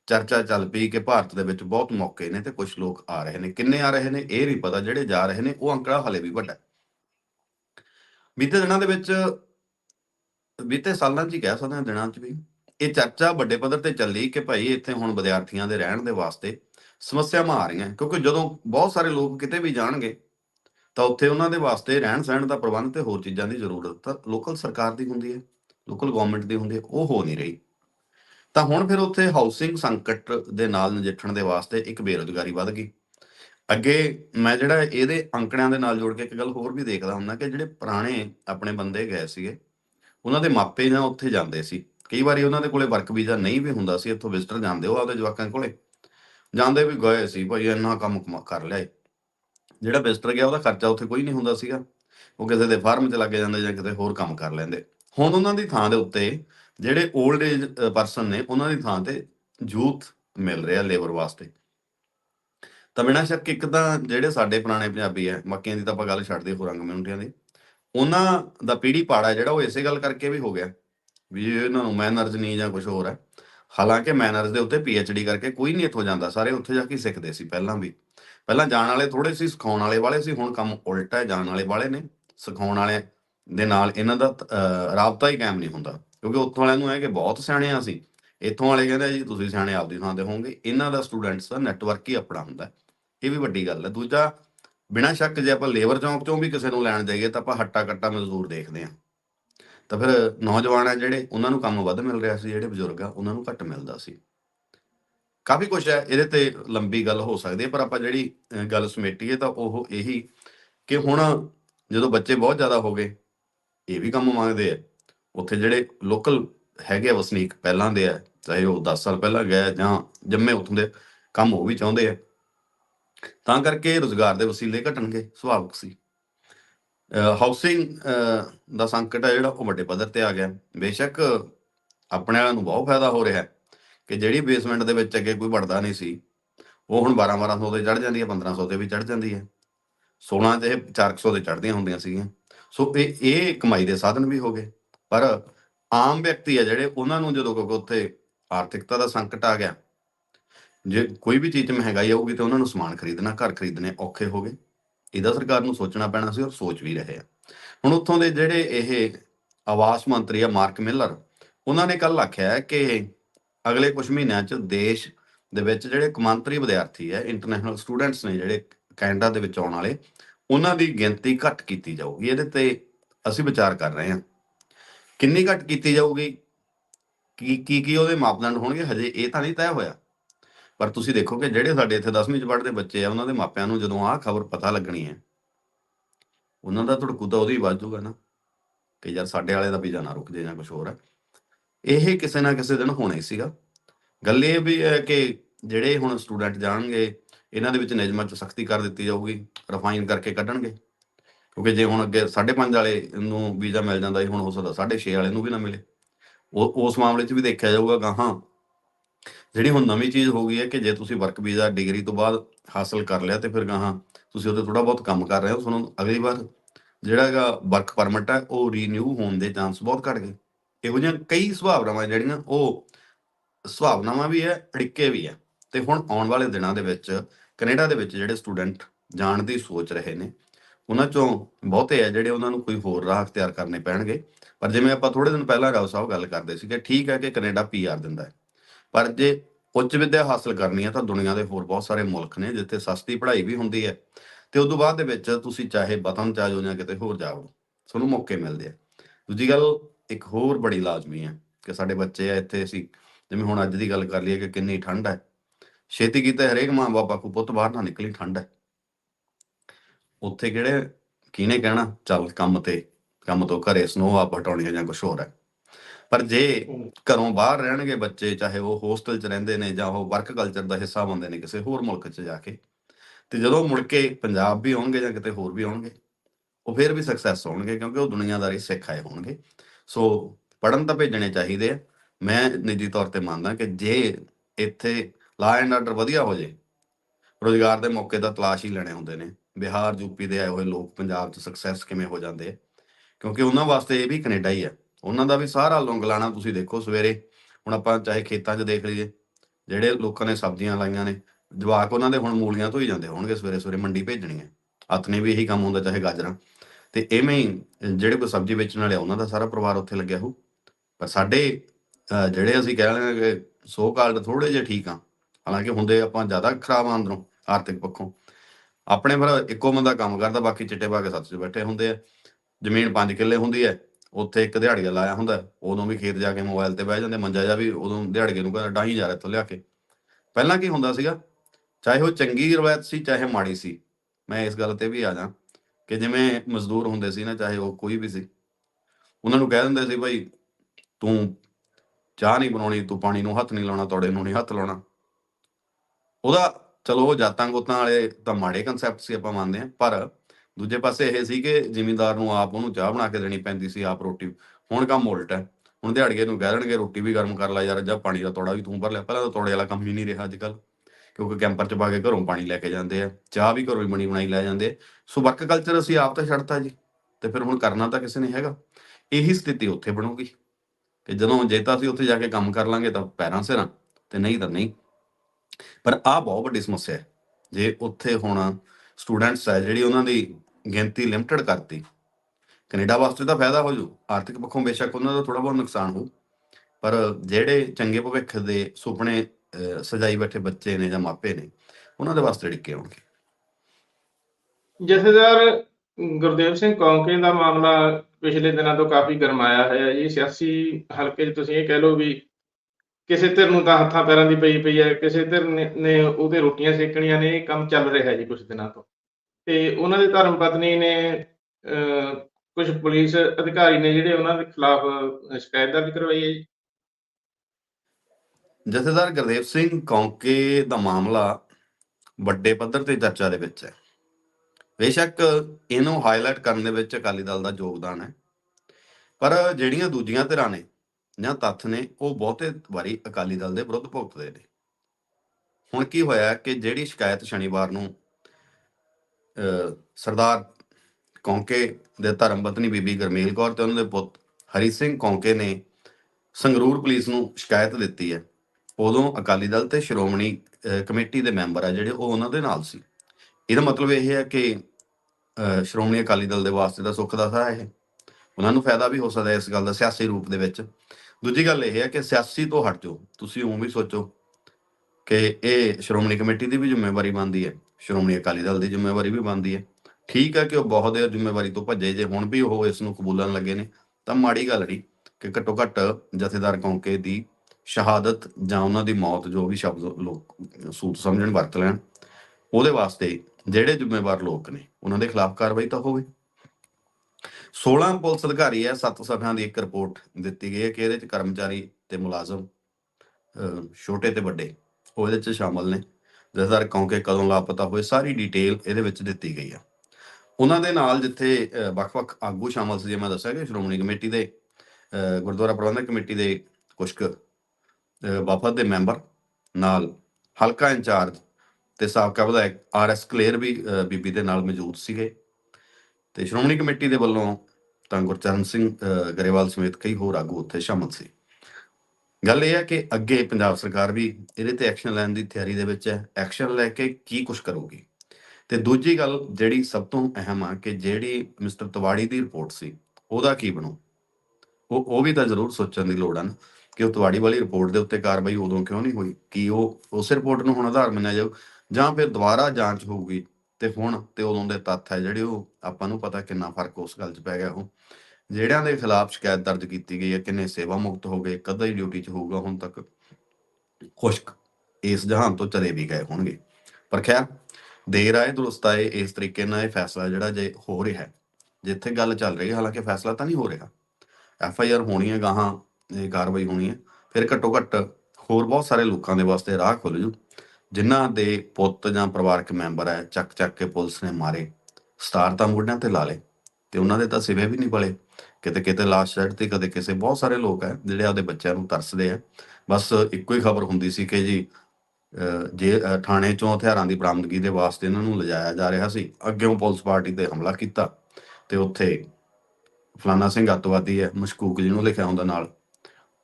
ਚਰਚਾ ਚੱਲ ਪਈ ਕਿ ਭਾਰਤ ਦੇ ਵਿੱਚ ਬਹੁਤ ਮੌਕੇ ਨੇ ਤੇ ਕੁਝ ਲੋਕ ਆ ਰਹੇ ਨੇ। ਕਿੰਨੇ ਆ ਰਹੇ ਨੇ ਇਹ ਨਹੀਂ ਪਤਾ, ਜਿਹੜੇ ਜਾ ਰਹੇ ਨੇ ਉਹ ਅੰਕੜਾ ਹਲੇ ਵੀ ਵੱਡਾ ਬੀਤੇ ਦਿਨਾਂ ਦੇ ਵਿੱਚ, ਬੀਤੇ ਸਾਲਾਂ 'ਚ ਹੀ ਕਹਿ ਸਕਦੇ ਹਾਂ ਦਿਨਾਂ 'ਚ ਵੀ ਇਹ ਚਰਚਾ ਵੱਡੇ ਪੱਧਰ ਤੇ ਚੱਲੀ ਕਿ ਭਾਈ ਇੱਥੇ ਹੁਣ ਵਿਦਿਆਰਥੀਆਂ ਦੇ ਰਹਿਣ ਦੇ ਵਾਸਤੇ ਸਮੱਸਿਆਵਾਂ ਆ ਰਹੀਆਂ, ਕਿਉਂਕਿ ਜਦੋਂ ਬਹੁਤ ਸਾਰੇ ਲੋਕ ਕਿਤੇ ਵੀ ਜਾਣਗੇ, ਤਾਂ ਉੱਥੇ ਉਹਨਾਂ ਦੇ ਵਾਸਤੇ ਰਹਿਣ ਸਹਿਣ ਦਾ ਪ੍ਰਬੰਧ ਤੇ ਹੋਰ ਚੀਜ਼ਾਂ ਦੀ ਜ਼ਰੂਰਤ ਤਾਂ ਲੋਕਲ ਸਰਕਾਰ ਦੀ ਹੁੰਦੀ ਹੈ ਲੋਕਲ ਗਵਰਨਮੈਂਟ ਦੀ ਹੁੰਦੀ ਹੈ, ਉਹ ਹੋ ਨਹੀਂ ਰਹੀ। ਤਾਂ ਹੁਣ ਫਿਰ ਉੱਥੇ ਹਾਊਸਿੰਗ ਸੰਕਟ ਦੇ ਨਾਲ ਨਜਿੱਠਣ ਦੇ ਵਾਸਤੇ ਇੱਕ ਬੇਰੁਜ਼ਗਾਰੀ ਵੱਧ ਗਈ। ਅੱਗੇ ਮੈਂ ਜਿਹੜਾ ਇਹਦੇ ਅੰਕੜਿਆਂ ਦੇ ਨਾਲ ਜੋੜ ਕੇ ਇੱਕ ਗੱਲ ਹੋਰ ਵੀ ਦੇਖਦਾ ਹੁੰਦਾ ਕਿ ਜਿਹੜੇ ਪੁਰਾਣੇ ਆਪਣੇ ਬੰਦੇ ਗਏ ਸੀਗੇ, ਉਹਨਾਂ ਦੇ ਮਾਪੇ ਜਾਂ ਉੱਥੇ ਜਾਂਦੇ ਸੀ ਕਈ ਵਾਰੀ ਉਹਨਾਂ ਦੇ ਕੋਲੇ ਵਰਕ ਵੀਜ਼ਾ ਨਹੀਂ ਵੀ ਹੁੰਦਾ ਸੀ, ਇੱਥੋਂ ਵਿਜ਼ਟਰ ਜਾਂਦੇ ਉਹ ਆਪਦੇ ਜਵਾਕਾਂ ਕੋਲੇ। ਜਾਂਦੇ ਵੀ ਗਏ ਸੀ, ਭਾਈ ਇੰਨਾ ਕੰਮ ਕਰ ਲਿਆ ਜਿਹੜਾ ਵਿਜ਼ਟਰ ਗਿਆ ਉਹਦਾ ਖਰਚਾ ਉੱਥੇ ਕੋਈ ਨਹੀਂ ਹੁੰਦਾ ਸੀਗਾ। ਉਹ ਕਿਸੇ ਦੇ ਫਾਰਮ 'ਚ ਲੱਗੇ ਜਾਂਦੇ ਜਾਂ ਕਿਤੇ ਹੋਰ ਕੰਮ ਕਰ ਲੈਂਦੇ। ਹੁਣ ਉਹਨਾਂ ਦੀ ਥਾਂ ਦੇ ਉੱਤੇ ਜਿਹੜੇ 올ਡ ਏਜ ਪਰਸਨ ਨੇ, ਉਹਨਾਂ ਦੀ ਥਾਂ ਤੇ ਯੂਥ ਮਿਲ ਰਿਹਾ ਲੇਬਰ ਵਾਸਤੇ। ਤਾਂ ਬਿਨਾਂ ਸ਼ੱਕ ਇੱਕ ਤਾਂ ਜਿਹੜੇ ਸਾਡੇ ਪੁਰਾਣੇ ਪੰਜਾਬੀ ਹੈ ਮੱਕੀਆਂ ਦੀ ਤਾਂ ਆਪਾਂ ਗੱਲ ਛੱਡਦੇ ਹੋਰਾਂ ਕਮਿਊਨਿਟੀਆਂ ਦੀ। ਉਹਨਾਂ ਦਾ ਪੀੜੀ ਪਾੜਾ ਜਿਹੜਾ ਉਹ ਇਸੇ ਗੱਲ ਕਰਕੇ ਵੀ ਹੋ ਗਿਆ। ਵੀ ਇਹਨਾਂ ਨੂੰ ਮੈਨਰਜ਼ ਨਹੀਂ ਜਾਂ ਕੁਝ ਹੋਰ ਹੈ। ਹਾਲਾਂਕਿ ਮੈਨਰਜ਼ ਦੇ ਉੱਤੇ ਡੀ ਕਰਕੇ ਕੋਈ ਨਹੀਂ ਇੱਥੋਂ ਜਾਂਦਾ। ਸਾਰੇ ਉੱਥੇ ਜਾ ਕੇ ਸਿੱਖਦੇ ਸੀ ਪਹਿਲਾਂ ਵੀ। ਪਹਿਲਾਂ ਜਾਣ ਵਾਲੇ ਥੋੜੇ ਸੀ, ਸਿਖਾਉਣ ਵਾਲੇ ਵਾਲੇ ਸੀ, ਹੁਣ ਕੰਮ ਉਲਟਾ ਹੈ, ਜਾਣ ਵਾਲੇ ਵਾਲੇ ਨੇ। ਸਿਖਾਉਣ ਵਾਲੇ ਦੇ ਨਾਲ ਇਹਨਾਂ ਦਾ ਰਾਬਤਾ ਹੀ ਕਾਇਮ ਨਹੀਂ ਹੁੰਦਾ। ਕਿਉਂਕਿ ਉੱਥੋਂ ਵਾਲਿਆਂ ਨੂੰ ਹੈ ਕਿ ਬਹੁਤ ਸਿਆਣੇ ਆ ਸੀ। ਇੱਥੋਂ ਵਾਲੇ ਕਹਿੰਦੇ ਜੀ, ਤੁਸੀਂ ਸਿਆਣੇ ਆਪਦੀ ਥਾਂ ਤੇ ਹੋਵੋਗੇ। ਇਹਨਾਂ ਦਾ ਸਟੂਡੈਂਟਸ ਦਾ ਨੈਟਵਰਕ ਹੀ ਆਪਣਾ ਹੁੰਦਾ। ਇਹ ਵੀ ਵੱਡੀ ਗੱਲ ਹੈ। ਦੂਜਾ, ਬਿਨਾਂ ਸ਼ੱਕ ਜੇ ਆਪਾਂ ਲੇਬਰ ਚੌਂਕ ਚੋਂ ਵੀ ਕਿਸੇ ਨੂੰ ਲੈਣ ਜਾਈਏ ਤਾਂ ਆਪਾਂ ਹੱਟਾ ਕੱਟਾ ਮਜ਼ਦੂਰ ਦੇਖਦੇ ਹਾਂ। ਤਾਂ ਫਿਰ ਨੌਜਵਾਨ ਆ ਜਿਹੜੇ, ਉਹਨਾਂ ਨੂੰ ਕੰਮ ਵੱਧ ਮਿਲ ਰਿਹਾ ਸੀ, ਜਿਹੜੇ ਬਜ਼ੁਰਗ ਆ, ਉਹਨਾਂ ਨੂੰ ਘੱਟ ਮਿਲਦਾ ਸੀ। ਕਾਫੀ ਕੁਝ ਹੈ, ਇਹਦੇ ਤੇ ਲੰਬੀ ਗੱਲ ਹੋ ਸਕਦੀ ਹੈ, ਪਰ ਆਪਾਂ ਜਿਹੜੀ ਗੱਲ ਸਮੇਟੀਏ ਤਾਂ ਉਹ ਇਹੀ ਕਿ ਹੁਣ ਜਦੋਂ ਬੱਚੇ ਬਹੁਤ ਜ਼ਿਆਦਾ ਹੋ ਗਏ, ਇਹ ਵੀ ਕੰਮ ਮੰਗਦੇ ਆ। ਉੱਥੇ ਜਿਹੜੇ ਲੋਕਲ ਹੈਗੇ ਆ ਵਸਨੀਕ, ਪਹਿਲਾਂ ਦੇ ਆ, ਚਾਹੇ ਉਹ 10 ਸਾਲ ਪਹਿਲਾਂ ਗਏ ਜਾਂ ਜੰਮੇ ਉੱਥੋਂ ਦੇ, ਕੰਮ ਉਹ ਵੀ ਚਾਹੁੰਦੇ ਆ। ਤਾਂ ਕਰਕੇ ਰੋਜ਼ਗਾਰ ਦੇ ਵਸੀਲੇ ਘਟਣਗੇ, ਸੁਭਾਵਿਕ ਸੀ। ਹਾਊਸਿੰਗ ਦਾ ਸੰਕਟ ਹੈ ਜਿਹੜਾ ਉਹ ਵੱਡੇ ਪੱਧਰ ਤੇ ਆ ਗਿਆ। ਬੇਸ਼ੱਕ ਆਪਣੇ ਵਾਲਿਆਂ ਨੂੰ ਬਹੁਤ ਫਾਇਦਾ ਹੋ ਰਿਹਾ ਹੈ ਕਿ ਜਿਹੜੀ ਬੇਸਮੈਂਟ ਦੇ ਵਿੱਚ ਅੱਗੇ ਕੋਈ ਵੜਦਾ ਨਹੀਂ ਸੀ, ਉਹ ਹੁਣ 12 1200 ਤੇ ਚੜ ਜਾਂਦੀ ਹੈ 1500 ਤੇ ਵੀ ਚੜ ਜਾਂਦੀ ਹੈ। 16 ਤੇ 400 ਤੇ ਚੜਦੀਆਂ ਹੁੰਦੀਆਂ ਸੀਗੀਆਂ। ਸੋ ਇਹ ਇਹ ਕਮਾਈ ਦੇ ਸਾਧਨ ਵੀ ਹੋ ਗਏ। ਪਰ ਆਮ ਵਿਅਕਤੀ ਆ ਜਿਹੜੇ ਉਹਨਾਂ ਨੂੰ ਜਦੋਂ ਕਿਉਂਕਿ ਉੱਥੇ ਆਰਥਿਕਤਾ ਦਾ ਸੰਕਟ ਆ ਗਿਆ, ਜੇ ਕੋਈ ਵੀ ਚੀਜ਼ ਮਹਿੰਗਾਈ ਆਊਗੀ ਤੇ ਉਹਨਾਂ ਨੂੰ ਸਮਾਨ ਖਰੀਦਣਾ, ਘਰ ਖਰੀਦਣੇ ਔਖੇ ਹੋ ਗਏ। ਇਹਦਾ ਸਰਕਾਰ ਨੂੰ ਸੋਚਣਾ ਪੈਣਾ ਸੀ ਔਰ ਸੋਚ ਵੀ ਰਹੇ ਆ। ਹੁਣ ਉੱਥੋਂ ਦੇ ਜਿਹੜੇ ਇਹ ਆਵਾਸ ਮੰਤਰੀ ਆ ਮਾਰਕ ਮਿਲਰ, ਉਹਨਾਂ ਨੇ ਕੱਲ ਆਖਿਆ ਕਿ ਅਗਲੇ ਕੁਝ ਮਹੀਨਿਆਂ 'ਚ ਦੇਸ਼ ਦੇ ਵਿੱਚ ਜਿਹੜੇ ਕੌਮਾਂਤਰੀ ਵਿਦਿਆਰਥੀ ਹੈ ਇੰਟਰਨੈਸ਼ਨਲ ਸਟੂਡੈਂਟਸ ਨੇ ਜਿਹੜੇ ਕੈਨੇਡਾ ਦੇ ਵਿੱਚ ਆਉਣ ਵਾਲੇ, ਉਹਨਾਂ ਦੀ ਗਿਣਤੀ ਘੱਟ ਕੀਤੀ ਜਾਊਗੀ। ਇਹਦੇ ਤੇ ਅਸੀਂ ਵਿਚਾਰ ਕਰ ਰਹੇ ਹਾਂ। ਕਿੰਨੀ ਘੱਟ ਕੀਤੀ ਜਾਊਗੀ? ਕੀ ਕੀ ਕੀ ਉਹਦੇ ਮਾਪਦੰਡ ਹੋਣਗੇ? ਹਜੇ ਇਹ ਤਾਂ ਨਹੀਂ ਤੈਅ ਹੋਇਆ। ਪਰ ਤੁਸੀਂ ਦੇਖੋ ਕਿ ਜਿਹੜੇ ਸਾਡੇ ਇੱਥੇ 10ਵੀਂ ਚ ਪੜ੍ਹਦੇ ਬੱਚੇ ਆ, ਉਹਨਾਂ ਦੇ ਮਾਪਿਆਂ ਨੂੰ ਜਦੋਂ ਆਹ ਖਬਰ ਪਤਾ ਲੱਗਣੀ ਹੈ, ਉਹਨਾਂ ਦਾ ਧੜਕੂ ਤਾਂ ਉਹਦੀ ਵੱਜ ਜਾਊਗਾ ਨਾ ਕਿ ਯਾਰ ਸਾਡੇ ਵਾਲੇ ਦਾ ਵੀਜ਼ਾ ਨਾ ਰੁਕ ਜੇ ਜਾਂ ਕੁਝ ਹੋਰ ਹੈ। ਇਹ ਕਿਸੇ ਨਾ ਕਿਸੇ ਦਿਨ ਹੋਣਾ ਹੀ ਸੀਗਾ। ਗੱਲ ਇਹ ਵੀ ਹੈ ਕਿ ਜਿਹੜੇ ਹੁਣ ਸਟੂਡੈਂਟ ਜਾਣਗੇ, ਇਹਨਾਂ ਦੇ ਵਿੱਚ ਨਿਯਮਾਂ 'ਚ ਸਖਤੀ ਕਰ ਦਿੱਤੀ ਜਾਊਗੀ, ਰਿਫਾਈਨ ਕਰਕੇ ਕੱਢਣਗੇ। ਕਿਉਂਕਿ ਜੇ ਹੁਣ ਅੱਗੇ 5.5 ਵਾਲੇ ਨੂੰ ਵੀਜ਼ਾ ਮਿਲ ਜਾਂਦਾ ਸੀ, ਹੁਣ ਹੋ ਸਕਦਾ 6.5 ਵਾਲੇ ਨੂੰ ਵੀ ਨਾ ਮਿਲੇ। ਉਹ, ਉਸ ਮਾਮਲੇ 'ਚ ਵੀ ਦੇਖਿਆ ਜਾਊਗਾ ਗਾਹਾਂ ਜਿਹੜੀ ਹੁਣ ਨਵੀਂ ਚੀਜ਼ ਹੋ ਗਈ ਹੈ ਕਿ ਜੇ ਤੁਸੀਂ ਵਰਕ ਵੀਜ਼ਾ ਡਿਗਰੀ ਤੋਂ ਬਾਅਦ ਹਾਸਲ ਕਰ ਲਿਆ ਤੇ ਫਿਰ ਗਾਹਾਂ ਤੁਸੀਂ ਉਹਦੇ ਥੋੜਾ ਬਹੁਤ ਕੰਮ ਕਰ ਰਹੇ ਹੋ, ਤੁਹਾਨੂੰ ਅਗਲੀ ਵਾਰ ਜਿਹੜਾ ਹੈਗਾ ਵਰਕ ਪਰਮਿਟ ਹੈ, ਉਹ ਰੀਨਿਊ ਹੋਣ ਦੇ ਚਾਂਸ ਬਹੁਤ ਘਟ ਗਏ। ਇਹੋ ਜਿਹੀਆਂ ਕਈ ਸੁਭਾਵਨਾਵਾਂ ਜਿਹੜੀਆਂ, ਉਹ ਸੁਭਾਵਨਾਵਾਂ ਵੀ ਹੈ ਅੜਿੱਕੇ ਵੀ ਹੈ। ਤੇ ਹੁਣ ਆਉਣ ਵਾਲੇ ਦਿਨਾਂ ਦੇ ਵਿੱਚ ਕੈਨੇਡਾ ਦੇ ਵਿੱਚ ਜਿਹੜੇ ਸਟੂਡੈਂਟ ਜਾਣ ਦੀ ਸੋਚ ਰਹੇ ਨੇ, ਉਹਨਾਂ ਚੋਂ ਬਹੁਤੇ ਆ ਜਿਹੜੇ ਉਹਨਾਂ ਨੂੰ ਕੋਈ ਹੋਰ ਰਾਹ ਅਖਤਿਆਰ ਕਰਨੇ ਪੈਣਗੇ। ਪਰ ਜਿਵੇਂ ਆਪਾਂ ਥੋੜੇ ਦਿਨ ਪਹਿਲਾਂ ਰਾਓ ਸਾਹਿਬ ਗੱਲ ਕਰਦੇ ਸੀ ਕਿ ਠੀਕ ਹੈ ਕਿ ਕੈਨੇਡਾ ਪੀਆਰ ਦਿੰਦਾ ਹੈ। ਪਰ ਜੇ ਉੱਚ ਵਿੱਦਿਆ ਹਾਸਲ ਕਰਨੀ ਹੈ ਤਾਂ ਦੁਨੀਆ ਦੇ ਹੋਰ ਬਹੁਤ ਸਾਰੇ ਮੁਲਕ ਨੇ ਜਿੱਥੇ ਸਸਤੀ ਪੜ੍ਹਾਈ ਵੀ ਹੁੰਦੀ ਹੈ। ਤੇ ਉਸ ਤੋਂ ਬਾਅਦ ਦੇ ਵਿੱਚ ਤੁਸੀਂ ਚਾਹੇ ਵਤਨ ਚ ਆ ਜਾਓ ਜਾਂ ਕਿਤੇ ਹੋਰ ਜਾਓ ਤੁਹਾਨੂੰ ਮੌਕੇ ਮਿਲਦੇ ਆ। ਦੂਜੀ ਗੱਲ, ਇੱਕ ਹੋਰ ਬੜੀ ਲਾਜ਼ਮੀ ਹੈ ਕਿ ਸਾਡੇ ਬੱਚੇ ਆ, ਇੱਥੇ ਅਸੀਂ ਜਿਵੇਂ ਹੁਣ ਅੱਜ ਦੀ ਗੱਲ ਕਰ ਲਈਏ ਕਿ ਕਿੰਨੀ ਠੰਡ ਹੈ। ਛੇਤੀ ਕੀਤੇ ਹਰੇਕ ਮਾਂ ਬਾਪਾ ਕੋ ਪੁੱਤ ਬਾਹਰ ਨਾ ਨਿਕਲੀ, ਠੰਡ ਹੈ। ਉੱਥੇ ਕਿਹੜੇ ਕਿਹਨੇ ਕਹਿਣਾ, ਚੱਲ ਕੰਮ ਤੇ, ਕੰਮ ਤੋਂ ਘਰੇ ਸਨੋ ਆਪ ਹਟਾਉਣੀ ਜਾਂ ਕੁਝ ਹੋਰ ਹੈ। ਪਰ ਜੇ ਘਰੋਂ ਬਾਹਰ ਰਹਿਣਗੇ ਬੱਚੇ, ਚਾਹੇ ਉਹ ਹੋਸਟਲ 'ਚ ਰਹਿੰਦੇ ਨੇ ਜਾਂ ਉਹ ਵਰਕ ਕਲਚਰ ਦਾ ਹਿੱਸਾ ਬਣਦੇ ਨੇ ਕਿਸੇ ਹੋਰ ਮੁਲਕ 'ਚ ਜਾ ਕੇ, ਤੇ ਜਦੋਂ ਮੁੜ ਕੇ ਪੰਜਾਬ ਵੀ ਆਉਣਗੇ ਜਾਂ ਕਿਤੇ ਹੋਰ ਵੀ ਆਉਣਗੇ, ਉਹ ਫਿਰ ਵੀ ਸਕਸੈਸ ਹੋਣਗੇ ਕਿਉਂਕਿ ਉਹ ਦੁਨੀਆਦਾਰੀ ਸਿੱਖ ਆਏ ਹੋਣਗੇ। ਸੋ ਪੜਨ ਤਾਂ ਭੇਜਣੇ ਚਾਹੀਦੇ ਆ। ਮੈਂ ਨਿੱਜੀ ਤੌਰ ਤੇ ਮੰਨਦਾ ਕਿ ਜੇ ਇੱਥੇ ਲਾ ਐਂਡ ਆਰਡਰ ਵਧੀਆ ਹੋ ਜੇ, ਰੋਜ਼ਗਾਰ ਦੇ ਮੌਕੇ ਤਾਂ ਤਲਾਸ਼ ਹੀ ਲੈਣੇ ਹੁੰਦੇ ਨੇ। ਬਿਹਾਰ ਯੂਪੀ ਦੇ ਆਏ ਹੋਏ ਲੋਕ ਪੰਜਾਬ 'ਚ ਸਕਸੈਸ ਕਿਵੇਂ ਹੋ ਜਾਂਦੇ ਆ? ਕਿਉਂਕਿ ਉਹਨਾਂ ਵਾਸਤੇ ਇਹ ਵੀ ਕੈਨੇਡਾ ਹੀ ਆ। ਉਹਨਾਂ ਦਾ ਵੀ ਸਾਰਾ ਲੰਗਲਾਣਾ ਤੁਸੀਂ ਦੇਖੋ ਸਵੇਰੇ। ਹੁਣ ਆਪਾਂ ਚਾਹੇ ਖੇਤਾਂ 'ਚ ਦੇਖ ਲਈਏ ਜਿਹੜੇ ਲੋਕਾਂ ਨੇ ਸਬਜ਼ੀਆਂ ਲਾਈਆਂ ਨੇ ਜਵਾਕ ਉਹਨਾਂ ਦੇ ਹੁਣ ਮੂਲੀਆਂ ਧੋਈ ਜਾਂਦੇ ਹੋਣਗੇ ਸਵੇਰੇ ਸਵੇਰੇ ਮੰਡੀ ਭੇਜਣੀਆਂ। ਹੱਥ ਨੇ ਵੀ ਇਹੀ ਕੰਮ ਹੁੰਦਾ ਚਾਹੇ ਗਾਜਰਾਂ। ਤੇ ਐਵੇਂ ਹੀ ਜਿਹੜੇ ਕੋਈ ਸਬਜ਼ੀ ਵੇਚਣ ਵਾਲੇ ਆ, ਉਹਨਾਂ ਦਾ ਸਾਰਾ ਪਰਿਵਾਰ ਉੱਥੇ ਲੱਗਿਆ ਹੋ ਪਰ ਸਾਡੇ ਅਹ, ਜਿਹੜੇ ਅਸੀਂ ਕਹਿ ਲੈਣਾ ਕਿ ਸੋ ਕਾਲਡ ਥੋੜੇ ਜਿਹੇ ਠੀਕ ਆ। ਹਾਲਾਂਕਿ ਹੁੰਦੇ ਆਪਾਂ ਜ਼ਿਆਦਾ ਖਰਾਬ ਆ ਅੰਦਰੋਂ ਆਰਥਿਕ ਪੱਖੋਂ। ਆਪਣੇ ਪਰ ਇੱਕੋ ਬੰਦਾ ਕੰਮ ਕਰਦਾ ਬਾਕੀ ਚਿੱਟੇ ਪਾ ਕੇ ਸੱਤ 'ਚ ਬੈਠੇ ਹੁੰਦੇ ਆ। ਜ਼ਮੀਨ 5 ਕਿੱਲੇ ਹੁੰਦੀ ਹੈ। ਉੱਥੇ ਇੱਕ ਦਿਹਾੜੀਆ ਲਾਇਆ ਹੁੰਦਾ, ਉਦੋਂ ਵੀ ਖੇਤ ਜਾ ਕੇ ਮੋਬਾਈਲ ਤੇ ਬਹਿ ਜਾਂਦੇ, ਮੰਜਾ ਜਾ ਵੀ ਉਦੋਂ ਦਿਹਾੜੀਏ ਨੂੰ ਕਹਿੰਦਾ ਡਾਹੀ ਜਾ ਰਿਹਾ ਇੱਥੋਂ ਲਿਆ ਕੇ। ਪਹਿਲਾਂ ਕੀ ਹੁੰਦਾ ਸੀਗਾ, ਚਾਹੇ ਉਹ ਚੰਗੀ ਰਵਾਇਤ ਸੀ, ਚਾਹੇ ਮਾੜੀ ਸੀ, ਮੈਂ ਇਸ ਗੱਲ ਤੇ ਵੀ ਆ ਜਾ ਕਿ ਜਿਵੇਂ ਮਜ਼ਦੂਰ ਹੁੰਦੇ ਸੀ ਨਾ, ਚਾਹੇ ਉਹ ਕੋਈ ਵੀ ਸੀ, ਉਹਨਾਂ ਨੂੰ ਕਹਿ ਦਿੰਦੇ ਸੀ ਭਾਈ ਤੂੰ ਚਾਹ ਨਹੀਂ ਬਣਾਉਣੀ, ਤੂੰ ਪਾਣੀ ਨੂੰ ਹੱਥ ਨਹੀਂ ਲਾਉਣਾ ਤੋੜੇ ਨੂੰ ਨਹੀਂ ਹੱਥ ਲਾਉਣਾ। ਉਹਦਾ ਚਲੋ ਉਹ ਜਾਤਾਂ ਗੋਤਾਂ ਵਾਲੇ ਤਾਂ ਮਾੜੇ ਕਨਸੈਪਟ ਸੀ ਆਪਾਂ ਮੰਨਦੇ ਹਾਂ, ਪਰ ਦੂਜੇ ਪਾਸੇ ਇਹ ਸੀ ਕਿ ਜ਼ਿਮੀਂਦਾਰ ਨੂੰ ਆਪ ਉਹਨੂੰ ਚਾਹ ਬਣਾ ਕੇ ਦੇਣੀ ਪੈਂਦੀ ਸੀ, ਆਪ ਰੋਟੀ। ਹੁਣ ਕੰਮ ਉਲਟ ਹੈ। ਹੁਣ ਦਿਹਾੜੀਏ ਨੂੰ ਕਹਿ ਦੇਣਗੇ, ਰੋਟੀ ਵੀ ਗਰਮ ਕਰ ਲੈ ਯਾਰ, ਜਾਂ ਪਾਣੀ ਦਾ ਤੋੜਾ ਵੀ ਤੂੰ ਭਰ ਲਿਆ। ਪਹਿਲਾਂ ਤਾਂ ਤੋੜੇ ਵਾਲਾ ਕੰਮ ਹੀ ਨਹੀਂ ਰਿਹਾ ਅੱਜ ਕੱਲ ਕਿਉਂਕਿ ਕੈਂਪਰ ਚ ਪਾ ਕੇ ਘਰੋਂ ਪਾਣੀ ਲੈ ਕੇ ਜਾਂਦੇ ਆ। ਚਾਹ ਵੀ ਘਰੋਂ ਹੀ ਬਣੀ ਬਣਾਈ ਲੈ ਜਾਂਦੇ ਸੋ ਵਰਕ ਕਲਚਰ ਅਸੀਂ ਆਪ ਤਾਂ ਛੱਡਤਾ ਜੀ, ਤੇ ਫਿਰ ਹੁਣ ਕਰਨਾ ਤਾਂ ਕਿਸੇ ਨੇ ਹੈਗਾ। ਇਹੀ ਸਥਿਤੀ ਉੱਥੇ ਬਣੂਗੀ ਕਿ ਜਦੋਂ ਜੇ ਤਾਂ ਅਸੀਂ ਉੱਥੇ ਜਾ ਕੇ ਕੰਮ ਕਰ ਲਾਂਗੇ ਤਾਂ ਪੈਰਾਂ ਸਿਰਾਂ, ਤੇ ਨਹੀਂ ਤਾਂ ਨਹੀਂ। ਪਰ ਆਹ ਬਹੁਤ ਵੱਡੀ ਸਮੱਸਿਆ ਹੈ। ਜੇ ਉੱਥੇ ਹੁਣ ਸਟੂਡੈਂਟਸ ਹੈ, ਜਿਹੜੀ ਉਹਨਾਂ ਦੀ ਗਿਣਤੀ ਲਿਮਟਿਡ ਕਰਤੀ। ਕੈਨੇਡਾ ਵਾਸਤੇ ਤਾਂ ਫਾਇਦਾ ਹੋ ਜੂ ਆਰਥਿਕ ਪੱਖੋਂ ਬੇਸ਼ੱਕ ਉਹਨਾਂ ਦਾ ਥੋੜਾ ਬਹੁਤ ਨੁਕਸਾਨ ਹੋ ਪਰ ਜਿਹੜੇ ਚੰਗੇ ਭਵਿੱਖ ਦੇ ਸੁਪਨੇ ਸਜਾਈ ਬੈਠੇ ਬੱਚੇ ਨੇ ਜਾਂ ਮਾਪੇ ਨੇ, ਉਹਨਾਂ ਦੇ ਵਾਸਤੇ ਡਿੱਕੇ ਹੋਣਗੇ ਜਥੇਦਾਰ ਗੁਰਦੇਵ ਸਿੰਘ ਕੌਂਕੇ ਦਾ ਮਾਮਲਾ ਪਿਛਲੇ ਦਿਨਾਂ ਤੋਂ ਕਾਫੀ ਗਰਮਾਇਆ ਹੈ ਜੀ। ਸਿਆਸੀ ਹਲਕੇ 'ਚ ਤੁਸੀਂ ਇਹ ਕਹਿ ਲਓ ਵੀ ਕਿਸੇ ਧਿਰ ਨੂੰ ਤਾਂ ਹੱਥਾਂ ਪੈਰਾਂ ਦੀ ਪਈ ਪਈ ਹੈ। ਕਿਸੇ ਧਿਰ ਨੇ ਨੇ ਉਹਦੇ ਰੋਟੀਆਂ ਸੇਕਣੀਆਂ ਨੇ, ਇਹ ਕੰਮ ਚੱਲ ਰਿਹਾ ਜੀ ਕੁਝ ਦਿਨਾਂ ਤੋਂ। ਤੇ ਉਹਨਾਂ ਦੇ ਧਰਮ ਪਤਨੀ ਨੇ ਕੁਝ ਪੁਲਿਸ ਅਧਿਕਾਰੀ ਨੇ ਜਿਹੜੇ ਉਹਨਾਂ ਦੇ ਖਿਲਾਫ ਸ਼ਿਕਾਇਤ ਦਰਜ ਕਰਵਾਈ ਹੈ ਜੀ। ਜਥੇਦਾਰ ਗੁਰਦੇਵ ਸਿੰਘ ਕੌਂਕੇ ਦਾ ਮਾਮਲਾ ਵੱਡੇ ਪੱਧਰ ਤੇ ਚਰਚਾ ਦੇ ਵਿੱਚ ਹੈ। ਬੇਸ਼ੱਕ ਇਹਨੂੰ ਹਾਈਲਾਈਟ ਕਰਨ ਦੇ ਵਿੱਚ ਅਕਾਲੀ ਦਲ ਦਾ ਯੋਗਦਾਨ ਹੈ। ਪਰ ਜਿਹੜੀਆਂ ਦੂਜੀਆਂ ਧਿਰਾਂ ਨੇ ਜਾਂ ਤੱਥ ਨੇ, ਉਹ ਬਹੁਤੇ ਵਾਰੀ ਅਕਾਲੀ ਦਲ ਦੇ ਵਿਰੁੱਧ ਭੁਗਤਦੇ ਨੇ। ਹੁਣ ਕੀ ਹੋਇਆ ਕਿ ਜਿਹੜੀ ਸ਼ਿਕਾਇਤ ਸ਼ਨੀਵਾਰ ਨੂੰ ਸਰਦਾਰ ਕੌਂਕੇ ਦੇ ਧਰਮ ਪਤਨੀ ਬੀਬੀ ਗਰਮੇਲ ਕੌਰ ਤੇ ਉਹਨਾਂ ਦੇ ਪੁੱਤ ਹਰੀ ਸਿੰਘ ਕੌਂਕੇ ਨੇ ਸੰਗਰੂਰ ਪੁਲਿਸ ਨੂੰ ਸ਼ਿਕਾਇਤ ਦਿੱਤੀ ਹੈ। ਉਦੋਂ ਅਕਾਲੀ ਦਲ ਤੇ ਸ਼੍ਰੋਮਣੀ ਕਮੇਟੀ ਦੇ ਮੈਂਬਰ ਆ ਜਿਹੜੇ, ਉਹ ਉਹਨਾਂ ਦੇ ਨਾਲ ਸੀ। ਇਹਦਾ ਮਤਲਬ ਇਹ ਹੈ ਕਿ ਸ਼੍ਰੋਮਣੀ ਅਕਾਲੀ ਦਲ ਦੇ ਵਾਸਤੇ ਤਾਂ ਸੁੱਖ ਦਾ ਸਾਹ ਇਹ ਉਹਨਾਂ ਨੂੰ ਫਾਇਦਾ ਵੀ ਹੋ ਸਕਦਾ ਇਸ ਗੱਲ ਦਾ ਸਿਆਸੀ ਰੂਪ ਦੇ ਵਿੱਚ। ਦੂਜੀ ਗੱਲ ਇਹ ਹੈ ਕਿ ਸਿਆਸੀ ਤੋਂ ਹਟ ਜਾਓ। ਤੁਸੀਂ ਉਹ ਵੀ ਸੋਚੋ ਕਿ ਇਹ ਸ਼੍ਰੋਮਣੀ ਕਮੇਟੀ ਦੀ ਵੀ ਜ਼ਿੰਮੇਵਾਰੀ ਬਣਦੀ ਹੈ। ਸ਼੍ਰੋਮਣੀ ਅਕਾਲੀ ਦਲ ਦੀ ਜ਼ਿੰਮੇਵਾਰੀ ਵੀ ਬਣਦੀ ਹੈ। ਠੀਕ ਹੈ ਕਿ ਉਹ ਬਹੁਤ ਦੇਰ ਜ਼ਿੰਮੇਵਾਰੀ ਤੋਂ ਭੱਜੇ ਜੇ ਹੁਣ ਵੀ ਉਹ ਇਸ ਨੂੰ ਕਬੂਲਣ ਲੱਗੇ ਨੇ ਤਾਂ ਮਾੜੀ ਗੱਲ ਨਹੀਂ ਕਿ ਘੱਟੋ ਘੱਟ ਜਥੇਦਾਰ ਕੌਂਕੇ ਦੀ ਸ਼ਹਾਦਤ ਜਾਂ ਉਹਨਾਂ ਦੀ ਮੌਤ ਜੋ ਵੀ ਸ਼ਬਦ ਲੋਕ ਸੂਤ ਸਮਝਣ ਵਰਤ ਲੈਣ ਉਹਦੇ ਵਾਸਤੇ ਜਿਹੜੇ ਜ਼ਿੰਮੇਵਾਰ ਲੋਕ ਨੇ ਉਹਨਾਂ ਦੇ ਖਿਲਾਫ ਕਾਰਵਾਈ ਤਾਂ ਹੋਵੇ। 16 ਪੁਲਿਸ ਅਧਿਕਾਰੀ ਹੈ ਸੱਤ ਸਫਿਆਂ ਦੀ ਇੱਕ ਰਿਪੋਰਟ ਦਿੱਤੀ ਗਈ ਹੈ ਕਿ ਇਹਦੇ ਚ ਕਰਮਚਾਰੀ ਤੇ ਮੁਲਾਜ਼ਮ ਅਹ, ਛੋਟੇ ਤੇ ਵੱਡੇ ਉਹ ਇਹਦੇ ਚ ਸ਼ਾਮਲ ਨੇ। ਜਥੇਦਾਰ ਕੌਂਕੇ ਕਦੋਂ ਲਾਪਤਾ ਹੋਏ, ਸਾਰੀ ਡਿਟੇਲ ਇਹਦੇ ਵਿੱਚ ਦਿੱਤੀ ਗਈ ਆ। ਉਹਨਾਂ ਦੇ ਨਾਲ ਜਿੱਥੇ ਵੱਖ-ਵੱਖ ਆਗੂ ਸ਼ਾਮਲ ਸੀ ਜਿਵੇਂ ਮੈਂ ਦੱਸਿਆ ਕਿ ਸ਼੍ਰੋਮਣੀ ਕਮੇਟੀ ਦੇ ਗੁਰਦੁਆਰਾ ਪ੍ਰਬੰਧਕ ਕਮੇਟੀ ਦੇ ਕੁਝ ਕੁ ਵਫਦ ਦੇ ਮੈਂਬਰ ਨਾਲ ਹਲਕਾ ਇੰਚਾਰਜ ਤੇ ਸਾਬਕਾ ਵਿਧਾਇਕ ਆਰ ਐਸ ਕਲੇਰ ਵੀ ਬੀਬੀ ਦੇ ਨਾਲ ਮੌਜੂਦ ਸੀਗੇ। ਤੇ ਸ਼੍ਰੋਮਣੀ ਕਮੇਟੀ ਦੇ ਵੱਲੋਂ ਤਾਂ ਗੁਰਚਰਨ ਸਿੰਘ ਗਰੇਵਾਲ ਸਮੇਤ ਕਈ ਹੋਰ ਆਗੂ ਉੱਥੇ ਸ਼ਾਮਲ ਸੀ। ਗੱਲ ਇਹ ਹੈ ਕਿ ਅੱਗੇ ਪੰਜਾਬ ਸਰਕਾਰ ਵੀ ਇਹਦੇ ਤੇ ਐਕਸ਼ਨ ਲੈਣ ਦੀ ਤਿਆਰੀ ਦੇ ਵਿੱਚ ਹੈ। ਐਕਸ਼ਨ ਲੈ ਕੇ ਕੀ ਕੁਝ ਕਰੂਗੀ? ਤੇ ਦੂਜੀ ਗੱਲ ਜਿਹੜੀ ਸਭ ਤੋਂ ਅਹਿਮ ਆ ਕਿ ਜਿਹੜੀ ਮਿਸਟਰ ਤਵਾੜੀ ਦੀ ਰਿਪੋਰਟ ਸੀ, ਉਹਦਾ ਕੀ ਬਣੂ? ਉਹ ਉਹ ਵੀ ਤਾਂ ਜ਼ਰੂਰ ਸੋਚਣ ਦੀ ਲੋੜ ਆ ਨਾ ਕਿ ਉਹ ਤਵਾੜੀ ਵਾਲੀ ਰਿਪੋਰਟ ਦੇ ਉੱਤੇ ਕਾਰਵਾਈ ਉਦੋਂ ਕਿਉਂ ਨਹੀਂ ਹੋਈ? ਕੀ ਉਹ ਉਸ ਰਿਪੋਰਟ ਨੂੰ ਹੁਣ ਆਧਾਰ ਮੰਨਿਆ ਜਾਊ? ਜਾਂ ਫਿਰ ਦੁਬਾਰਾ ਜਾਂਚ ਹੋਊਗੀ ਤੇ ਹੁਣ ਤੇ ਉਦੋਂ ਦੇ ਤੱਥ ਹੈ ਜਿਹੜੇ ਉਹ ਆਪਾਂ ਨੂੰ ਪਤਾ ਕਿੰਨਾ ਫ਼ਰਕ ਉਸ ਗੱਲ 'ਚ ਪੈ ਗਿਆ ਉਹ। ਜਿਹੜਿਆਂ ਦੇ ਖਿਲਾਫ ਸ਼ਿਕਾਇਤ ਦਰਜ ਕੀਤੀ ਗਈ ਹੈ, ਕਿੰਨੇ ਸੇਵਾ ਮੁਕਤ ਹੋ ਗਏ, ਕਦੋਂ ਹੀ ਡਿਊਟੀ 'ਚ ਹੋਊਗਾ ਹੁਣ ਤੱਕ, ਖੁਸ਼ਕ ਇਸ ਜਹਾਨ ਤੋਂ ਚਲੇ ਵੀ ਗਏ ਹੋਣਗੇ। ਪਰ ਖੈਰ, ਦੇਰ ਆਏ ਦੁਰਸਤ ਆਏ ਇਸ ਤਰੀਕੇ ਨਾਲ ਇਹ ਫੈਸਲਾ ਜਿਹੜਾ ਜੇ ਹੋ ਰਿਹਾ ਹੈ ਜਿੱਥੇ ਗੱਲ ਚੱਲ ਰਹੀ ਹੈ, ਹਾਲਾਂਕਿ ਫੈਸਲਾ ਤਾਂ ਨਹੀਂ ਹੋ ਰਿਹਾ। ਐਫ ਆਈ ਆਰ ਹੋਣੀ ਹੈ, ਗਾਹਾਂ ਇਹ ਕਾਰਵਾਈ ਹੋਣੀ ਹੈ, ਫਿਰ ਘੱਟੋ ਘੱਟ ਹੋਰ ਬਹੁਤ ਸਾਰੇ ਲੋਕਾਂ ਦੇ ਵਾਸਤੇ ਰਾਹ ਖੁੱਲ ਜੂ, ਜਿਨ੍ਹਾਂ ਦੇ ਪੁੱਤ ਜਾਂ ਪਰਿਵਾਰਕ ਮੈਂਬਰ ਹੈ ਚੱਕ ਚੱਕ ਕੇ ਪੁਲਿਸ ਨੇ ਮਾਰੇ, ਸਟਾਰ ਤਾਂ ਮੋਢਿਆਂ ਤੇ ਲਾ ਲੇ ਤੇ ਉਹਨਾਂ ਦੇ ਤਾਂ ਸਿਵੇ ਵੀ ਨਹੀਂ ਬਲੇ ਕਿਤੇ ਕਿਤੇ ਲਾਸ਼ ਤੇ ਕਦੇ ਕਿਸੇ ਬਹੁਤ ਸਾਰੇ ਲੋਕ ਹੈ ਜਿਹੜੇ ਆਪਦੇ ਬੱਚਿਆਂ ਨੂੰ ਤਰਸਦੇ ਆ। ਬਸ ਇੱਕੋ ਹੀ ਖਬਰ ਹੁੰਦੀ ਸੀ ਕਿ ਜੀ ਜੇ ਥਾਣੇ ਚੋਂ ਹਥਿਆਰਾਂ ਦੀ ਬਰਾਮਦਗੀ ਦੇ ਵਾਸਤੇ ਇਹਨਾਂ ਨੂੰ ਲਿਜਾਇਆ ਜਾ ਰਿਹਾ ਸੀ। ਅੱਗੇੋਂ ਪੁਲਿਸ ਪਾਰਟੀ ਤੇ ਹਮਲਾ ਕੀਤਾ ਤੇ ਉੱਥੇ ਫਲਾਨਾ ਸਿੰਘ ਅੱਤਵਾਦੀ ਹੈ, ਮਸ਼ਕੂਕ ਜਿਹਨੂੰ ਲਿਖਿਆ ਹੁੰਦਾ ਨਾਲ,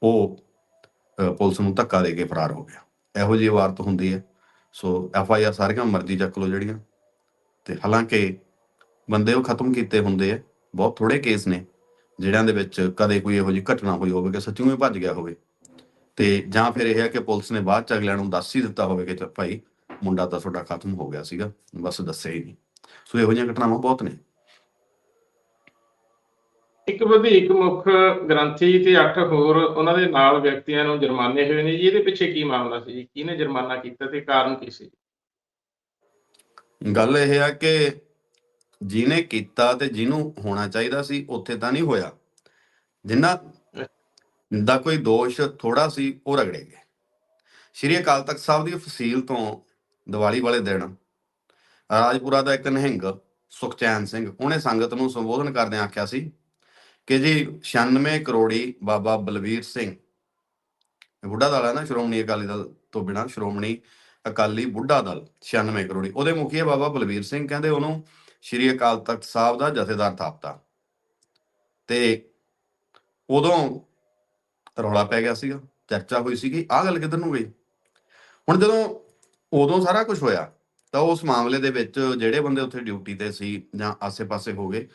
ਉਹ ਪੁਲਿਸ ਨੂੰ ਧੱਕਾ ਦੇ ਕੇ ਫਰਾਰ ਹੋ ਗਿਆ। ਇਹੋ ਜਿਹੀ ਵਾਰਤ ਹੁੰਦੀ ਹੈ। ਸੋ ਐਫ ਆਈ ਆਰ ਸਾਰੀਆਂ ਮਰਜ਼ੀ ਚੱਕ ਲਓ ਜਿਹੜੀਆਂ। ਤੇ ਹਾਲਾਂਕਿ ਬੰਦੇ ਉਹ ਖਤਮ ਕੀਤੇ ਹੁੰਦੇ ਆ। ਬਹੁਤ ਥੋੜੇ ਕੇਸ ਨੇ ਜਿਹੜਿਆਂ ਦੇ ਵਿੱਚ ਕਦੇ ਕੋਈ ਇਹੋ ਜਿਹੀ ਘਟਨਾ ਹੋਈ ਹੋਵੇ ਕਿ ਸੱਚੀਓ ਹੀ ਭੱਜ ਗਿਆ ਹੋਵੇ। ਤੇ ਜਾਂ ਫਿਰ ਇਹ ਹੈ ਕਿ ਪੁਲਿਸ ਨੇ ਬਾਅਦ ਚ ਅਗਲਿਆਂ ਨੂੰ ਦੱਸ ਹੀ ਦਿੱਤਾ ਹੋਵੇ ਕਿ ਭਾਈ ਮੁੰਡਾ ਤਾਂ ਤੁਹਾਡਾ ਖਤਮ ਹੋ ਗਿਆ ਸੀਗਾ ਬਸ ਦੱਸਿਆ ਹੀ ਨਹੀਂ। ਸੋ ਇਹੋ ਜਿਹੀਆਂ ਘਟਨਾਵਾਂ ਬਹੁਤ ਨੇ। ਇੱਕ ਵਧੀਕ ਮੁੱਖ ਗ੍ਰੰਥੀ ਤੇ ਅੱਠ ਹੋਰ ਉਹਨਾਂ ਦੇ ਨਾਲ ਵਿਅਕਤੀਆਂ ਨੂੰ ਜੁਰਮਾਨੇ ਹੋਏ ਨੇ ਜੀ। ਇਹਦੇ ਪਿੱਛੇ ਕੀ ਮਾਮਲਾ ਸੀ ਜੀ? ਕਿਹਨੇ ਜੁਰਮਾਨਾ ਕੀਤਾ ਤੇ ਕਾਰਨ ਕੀ ਸੀ? ਗੱਲ ਇਹ ਆ ਕਿ ਜਿਹਨੇ ਕੀਤਾ ਤੇ ਜਿਹਨੂੰ ਹੋਣਾ ਚਾਹੀਦਾ ਸੀ, ਉੱਥੇ ਤਾਂ ਨਹੀਂ ਹੋਇਆ। ਜਿੰਨਾ ਦਾ ਕੋਈ ਦੋਸ਼ ਥੋੜਾ ਸੀ, ਉਹ ਰਗੜੇ ਗਏ। ਸ਼੍ਰੀ ਅਕਾਲ ਤਖਤ ਸਾਹਿਬ ਦੀ ਫਸੀਲ ਤੋਂ ਦੀਵਾਲੀ ਵਾਲੇ ਦਿਨ ਰਾਜਪੁਰਾ ਦਾ ਇੱਕ ਨਿਹੰਗ, ਸੁਖਚੈਨ ਸਿੰਘ, ਉਹਨੇ ਸੰਗਤ ਨੂੰ ਸੰਬੋਧਨ ਕਰਦਿਆਂ ਆਖਿਆ ਸੀ ਕਿ ਜੀ 96 ਕਰੋੜੀ ਬਾਬਾ ਬਲਵੀਰ ਸਿੰਘ। ਬੁੱਢਾ ਦਲ ਹੈ ਨਾ, ਸ਼੍ਰੋਮਣੀ ਅਕਾਲੀ ਦਲ ਤੋਂ ਬਿਨਾ ਸ਼੍ਰੋਮਣੀ ਅਕਾਲੀ ਬੁੱਢਾ ਦਲ 96 ਕਰੋੜੀ। ਉਹਦੇ ਮੁਖੀ ਹੈ ਬਾਬਾ ਬਲਵੀਰ ਸਿੰਘ ਕਹਿੰਦੇ ਉਹਨੂੰ ਸ਼੍ਰੀ ਅਕਾਲ ਤਖਤ ਸਾਹਿਬ ਦਾ ਜਥੇਦਾਰ ਥਾਪਤਾ। ਤੇ ਉਦੋਂ ਰੌਲਾ ਪੈ ਗਿਆ ਸੀਗਾ, ਚਰਚਾ ਹੋਈ ਸੀਗੀ, ਆਹ ਗੱਲ ਕਿੱਧਰ ਨੂੰ ਗਈ? ਹੁਣ ਜਦੋਂ ਉਦੋਂ ਸਾਰਾ ਕੁਝ ਹੋਇਆ, ਤਾਂ ਉਸ ਮਾਮਲੇ ਦੇ ਵਿੱਚ ਜਿਹੜੇ ਬੰਦੇ ਉੱਥੇ ਡਿਊਟੀ ਤੇ ਸੀ ਜਾਂ ਆਸੇ-ਪਾਸੇ ਹੋ ਗਏ,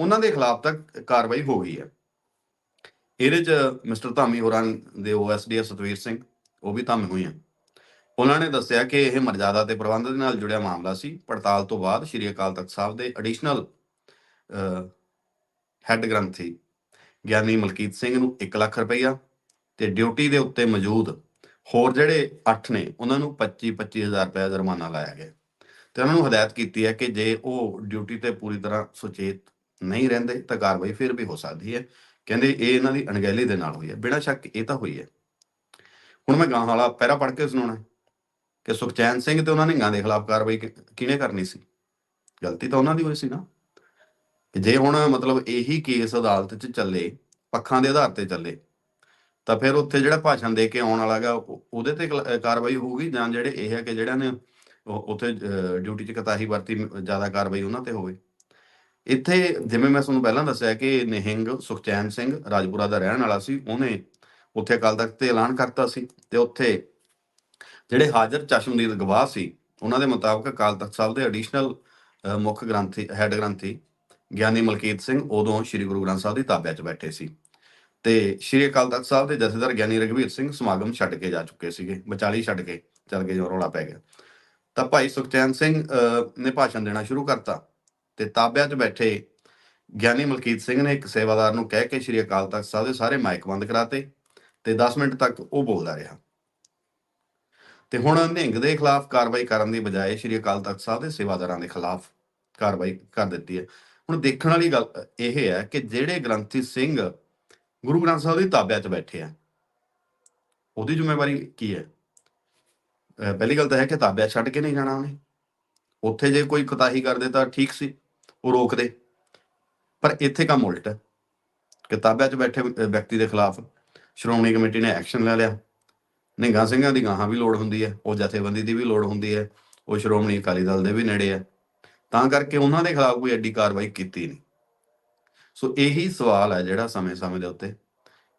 ਉਹਨਾਂ ਦੇ ਖਿਲਾਫ ਤਾਂ ਕਾਰਵਾਈ ਹੋ ਗਈ ਹੈ। ਇਹਦੇ ਚ ਮਿਸਟਰ ਧਾਮੀ ਹੋਰਾਂ ਦੇ ਓਐਸਡੀ ਸਤਵੀਰ ਸਿੰਘ, ਉਹ ਵੀ ਧਾਮੀ ਹੋਈ ਆ। ਉਹਨਾਂ ਨੇ ਦੱਸਿਆ ਕਿ ਇਹ ਮਰਜ਼ਾਦਾ ਤੇ ਪ੍ਰਬੰਧ ਦੇ ਨਾਲ ਜੁੜਿਆ ਮਾਮਲਾ ਸੀ। ਪੜਤਾਲ ਤੋਂ ਬਾਅਦ ਸ਼੍ਰੀ ਅਕਾਲ ਤਖਤ ਸਾਹਿਬ ਦੇ ਐਡੀਸ਼ਨਲ ਹੈੱਡ ਗ੍ਰੰਥੀ ਗਿਆਨੀ ਮਲਕੀਤ ਸਿੰਘ ਨੂੰ 1 ਲੱਖ ਰੁਪਈਆ ਤੇ ਡਿਊਟੀ ਦੇ ਉੱਤੇ ਮੌਜੂਦ ਹੋਰ ਜਿਹੜੇ 8 ਨੇ, ਉਹਨਾਂ ਨੂੰ 25 25000 ਰੁਪਏ ਜੁਰਮਾਨਾ ਲਾਇਆ ਗਿਆ। ਤੇ ਉਹਨਾਂ ਨੂੰ ਹਦਾਇਤ ਕੀਤੀ ਹੈ ਕਿ ਜੇ ਉਹ ਡਿਊਟੀ ਤੇ ਪੂਰੀ ਤਰ੍ਹਾਂ ਸੁਚੇਤ ਨਹੀਂ ਰਹਿੰਦੇ ਤਾਂ ਕਾਰਵਾਈ ਫਿਰ ਵੀ ਹੋ ਸਕਦੀ ਹੈ। ਕਹਿੰਦੇ ਇਹ ਇਹਨਾਂ ਦੀ ਅਣਗਹਿਲੀ ਦੇ ਨਾਲ ਹੋਈ ਹੈ। ਬਿਨਾਂ ਸ਼ੱਕ ਇਹ ਤਾਂ ਹੋਈ ਹੈ। ਹੁਣ ਮੈਂ ਗਾਂ ਵਾਲਾ ਪਹਿਰਾ ਪੜ੍ਹ ਕੇ ਸੁਣਾਉਣਾ ਕਿ ਸੁਖਚੈਨ ਸਿੰਘ ਤੇ ਉਹਨਾਂ ਨਿਹੰਗਾਂ ਦੇ ਖਿਲਾਫ ਕਾਰਵਾਈ ਕਿ- ਕਿਹਨੇ ਕਰਨੀ ਸੀ? ਗਲਤੀ ਤਾਂ ਉਹਨਾਂ ਦੀ ਹੋਈ ਸੀ ਨਾ। ਜੇ ਹੁਣ ਮਤਲਬ ਇਹੀ ਕੇਸ ਅਦਾਲਤ 'ਚ ਚੱਲੇ, ਪੱਖਾਂ ਦੇ ਆਧਾਰ ਤੇ ਚੱਲੇ, ਤਾਂ ਫਿਰ ਉੱਥੇ ਜਿਹੜਾ ਭਾਸ਼ਣ ਦੇ ਕੇ ਆਉਣ ਵਾਲਾ ਉਹਦੇ ਤੇ ਕਾਰਵਾਈ ਹੋਊਗੀ ਜਾਂ ਜਿਹੜੇ ਇਹ ਹੈ ਕਿ ਜਿਹੜਾ ਨੇ ਉੱਥੇ ਡਿਊਟੀ 'ਚ ਕਤਾਹੀ ਵਰਤੀ, ਜ਼ਿਆਦਾ ਕਾਰਵਾਈ ਉਹਨਾਂ ਤੇ ਹੋਵੇ। ਇੱਥੇ ਜਿਵੇਂ ਮੈਂ ਤੁਹਾਨੂੰ ਪਹਿਲਾਂ ਦੱਸਿਆ ਕਿ ਨਿਹੰਗ ਸੁਖਚੈਨ ਸਿੰਘ ਰਾਜਪੁਰਾ ਦਾ ਰਹਿਣ ਵਾਲਾ ਸੀ, ਉਹਨੇ ਉੱਥੇ ਅਕਾਲ ਤਖਤ ਤੇ ਐਲਾਨ ਕਰਤਾ ਸੀ, ਤੇ ਉੱਥੇ ਜਿਹੜੇ ਹਾਜ਼ਰ ਚਸ਼ਮਦੀਦ ਗਵਾਹ ਸੀ, ਉਹਨਾਂ ਦੇ ਮੁਤਾਬਕ ਅਕਾਲ ਤਖਤ ਸਾਹਿਬ ਦੇ ਐਡੀਸ਼ਨਲ ਮੁੱਖ ਗ੍ਰੰਥੀ ਹੈੱਡ ਗ੍ਰੰਥੀ ਗਿਆਨੀ ਮਲਕੀਤ ਸਿੰਘ ਉਦੋਂ ਸ੍ਰੀ ਗੁਰੂ ਗ੍ਰੰਥ ਸਾਹਿਬ ਦੀ ਤਾਬਿਆ 'ਚ ਬੈਠੇ ਸੀ ਤੇ ਸ੍ਰੀ ਅਕਾਲ ਤਖਤ ਸਾਹਿਬ ਦੇ ਜਥੇਦਾਰ ਗਿਆਨੀ ਰਘਵੀਰ ਸਿੰਘ ਸਮਾਗਮ ਛੱਡ ਕੇ ਜਾ ਚੁੱਕੇ ਸੀਗੇ, ਵਿਚਾਲੀ ਛੱਡ ਕੇ ਚੱਲ ਗਏ ਜੋ ਰੌਲਾ ਪੈ ਗਿਆ। ਤਾਂ ਭਾਈ ਸੁਖਚੈਨ ਸਿੰਘ ਨੇ ਭਾਸ਼ਣ ਦੇਣਾ ਸ਼ੁਰੂ ਕਰਤਾ ਤੇ ਤਾਬਿਆ 'ਚ ਬੈਠੇ ਗਿਆਨੀ ਮਲਕੀਤ ਸਿੰਘ ਨੇ ਇੱਕ ਸੇਵਾਦਾਰ ਨੂੰ ਕਹਿ ਕੇ ਸ੍ਰੀ ਅਕਾਲ ਤਖਤ ਸਾਹਿਬ ਦੇ ਸਾਰੇ ਮਾਈਕ ਬੰਦ ਕਰਾਤੇ ਤੇ 10 ਮਿੰਟ ਤੱਕ ਉਹ ਬੋਲਦਾ ਰਿਹਾ। ਤੇ ਹੁਣ ਨਿਹੰਗ ਦੇ ਖਿਲਾਫ ਕਾਰਵਾਈ ਕਰਨ ਦੀ ਬਜਾਏ ਸ੍ਰੀ ਅਕਾਲ ਤਖਤ ਸਾਹਿਬ ਦੇ ਸੇਵਾਦਾਰਾਂ ਦੇ ਖਿਲਾਫ ਕਾਰਵਾਈ ਕਰ ਦਿੱਤੀ ਹੈ। ਹੁਣ ਦੇਖਣ ਵਾਲੀ ਗੱਲ ਇਹ ਹੈ ਕਿ ਜਿਹੜੇ ਗ੍ਰੰਥੀ ਸਿੰਘ ਗੁਰੂ ਗ੍ਰੰਥ ਸਾਹਿਬ ਦੀ ਤਾਬਿਆਂ 'ਚ ਬੈਠੇ ਆ, ਉਹਦੀ ਜ਼ਿੰਮੇਵਾਰੀ ਕੀ ਹੈ? ਪਹਿਲੀ ਗੱਲ ਤਾਂ ਹੈ ਕਿ ਤਾਬਿਆ ਛੱਡ ਕੇ ਨਹੀਂ ਜਾਣਾ ਉਹਨੇ। ਉੱਥੇ ਜੇ ਕੋਈ ਕੁਤਾਹੀ ਕਰਦੇ ਤਾਂ ਠੀਕ ਸੀ, ਉਹ ਰੋਕਦੇ ਪਰ ਇੱਥੇ ਕੰਮ ਉਲਟ ਹੈ ਕਿਤਾਬਾਂ 'ਚ ਬੈਠੇ ਵਿਅਕਤੀ ਦੇ ਖਿਲਾਫ ਸ਼੍ਰੋਮਣੀ ਕਮੇਟੀ ਨੇ ਐਕਸ਼ਨ ਲੈ ਲਿਆ। ਨਿੰਗਾ ਸਿੰਘਾਂ ਦੀ ਗਾਹਾਂ ਵੀ ਲੋੜ ਹੁੰਦੀ ਹੈ, ਉਹ ਜਥੇਬੰਦੀ ਦੀ ਵੀ ਲੋੜ ਹੁੰਦੀ ਹੈ, ਉਹ ਸ਼੍ਰੋਮਣੀ ਅਕਾਲੀ ਦਲ ਦੇ ਵੀ ਨੇੜੇ ਹੈ। ਤਾਂ ਕਰਕੇ ਉਹਨਾਂ ਦੇ ਖਿਲਾਫ ਕੋਈ ਐਡੀ ਕਾਰਵਾਈ ਕੀਤੀ ਨਹੀਂ। ਸੋ ਇਹੀ ਸਵਾਲ ਹੈ ਜਿਹੜਾ ਸਮੇਂ-ਸਮੇਂ ਦੇ ਉੱਤੇ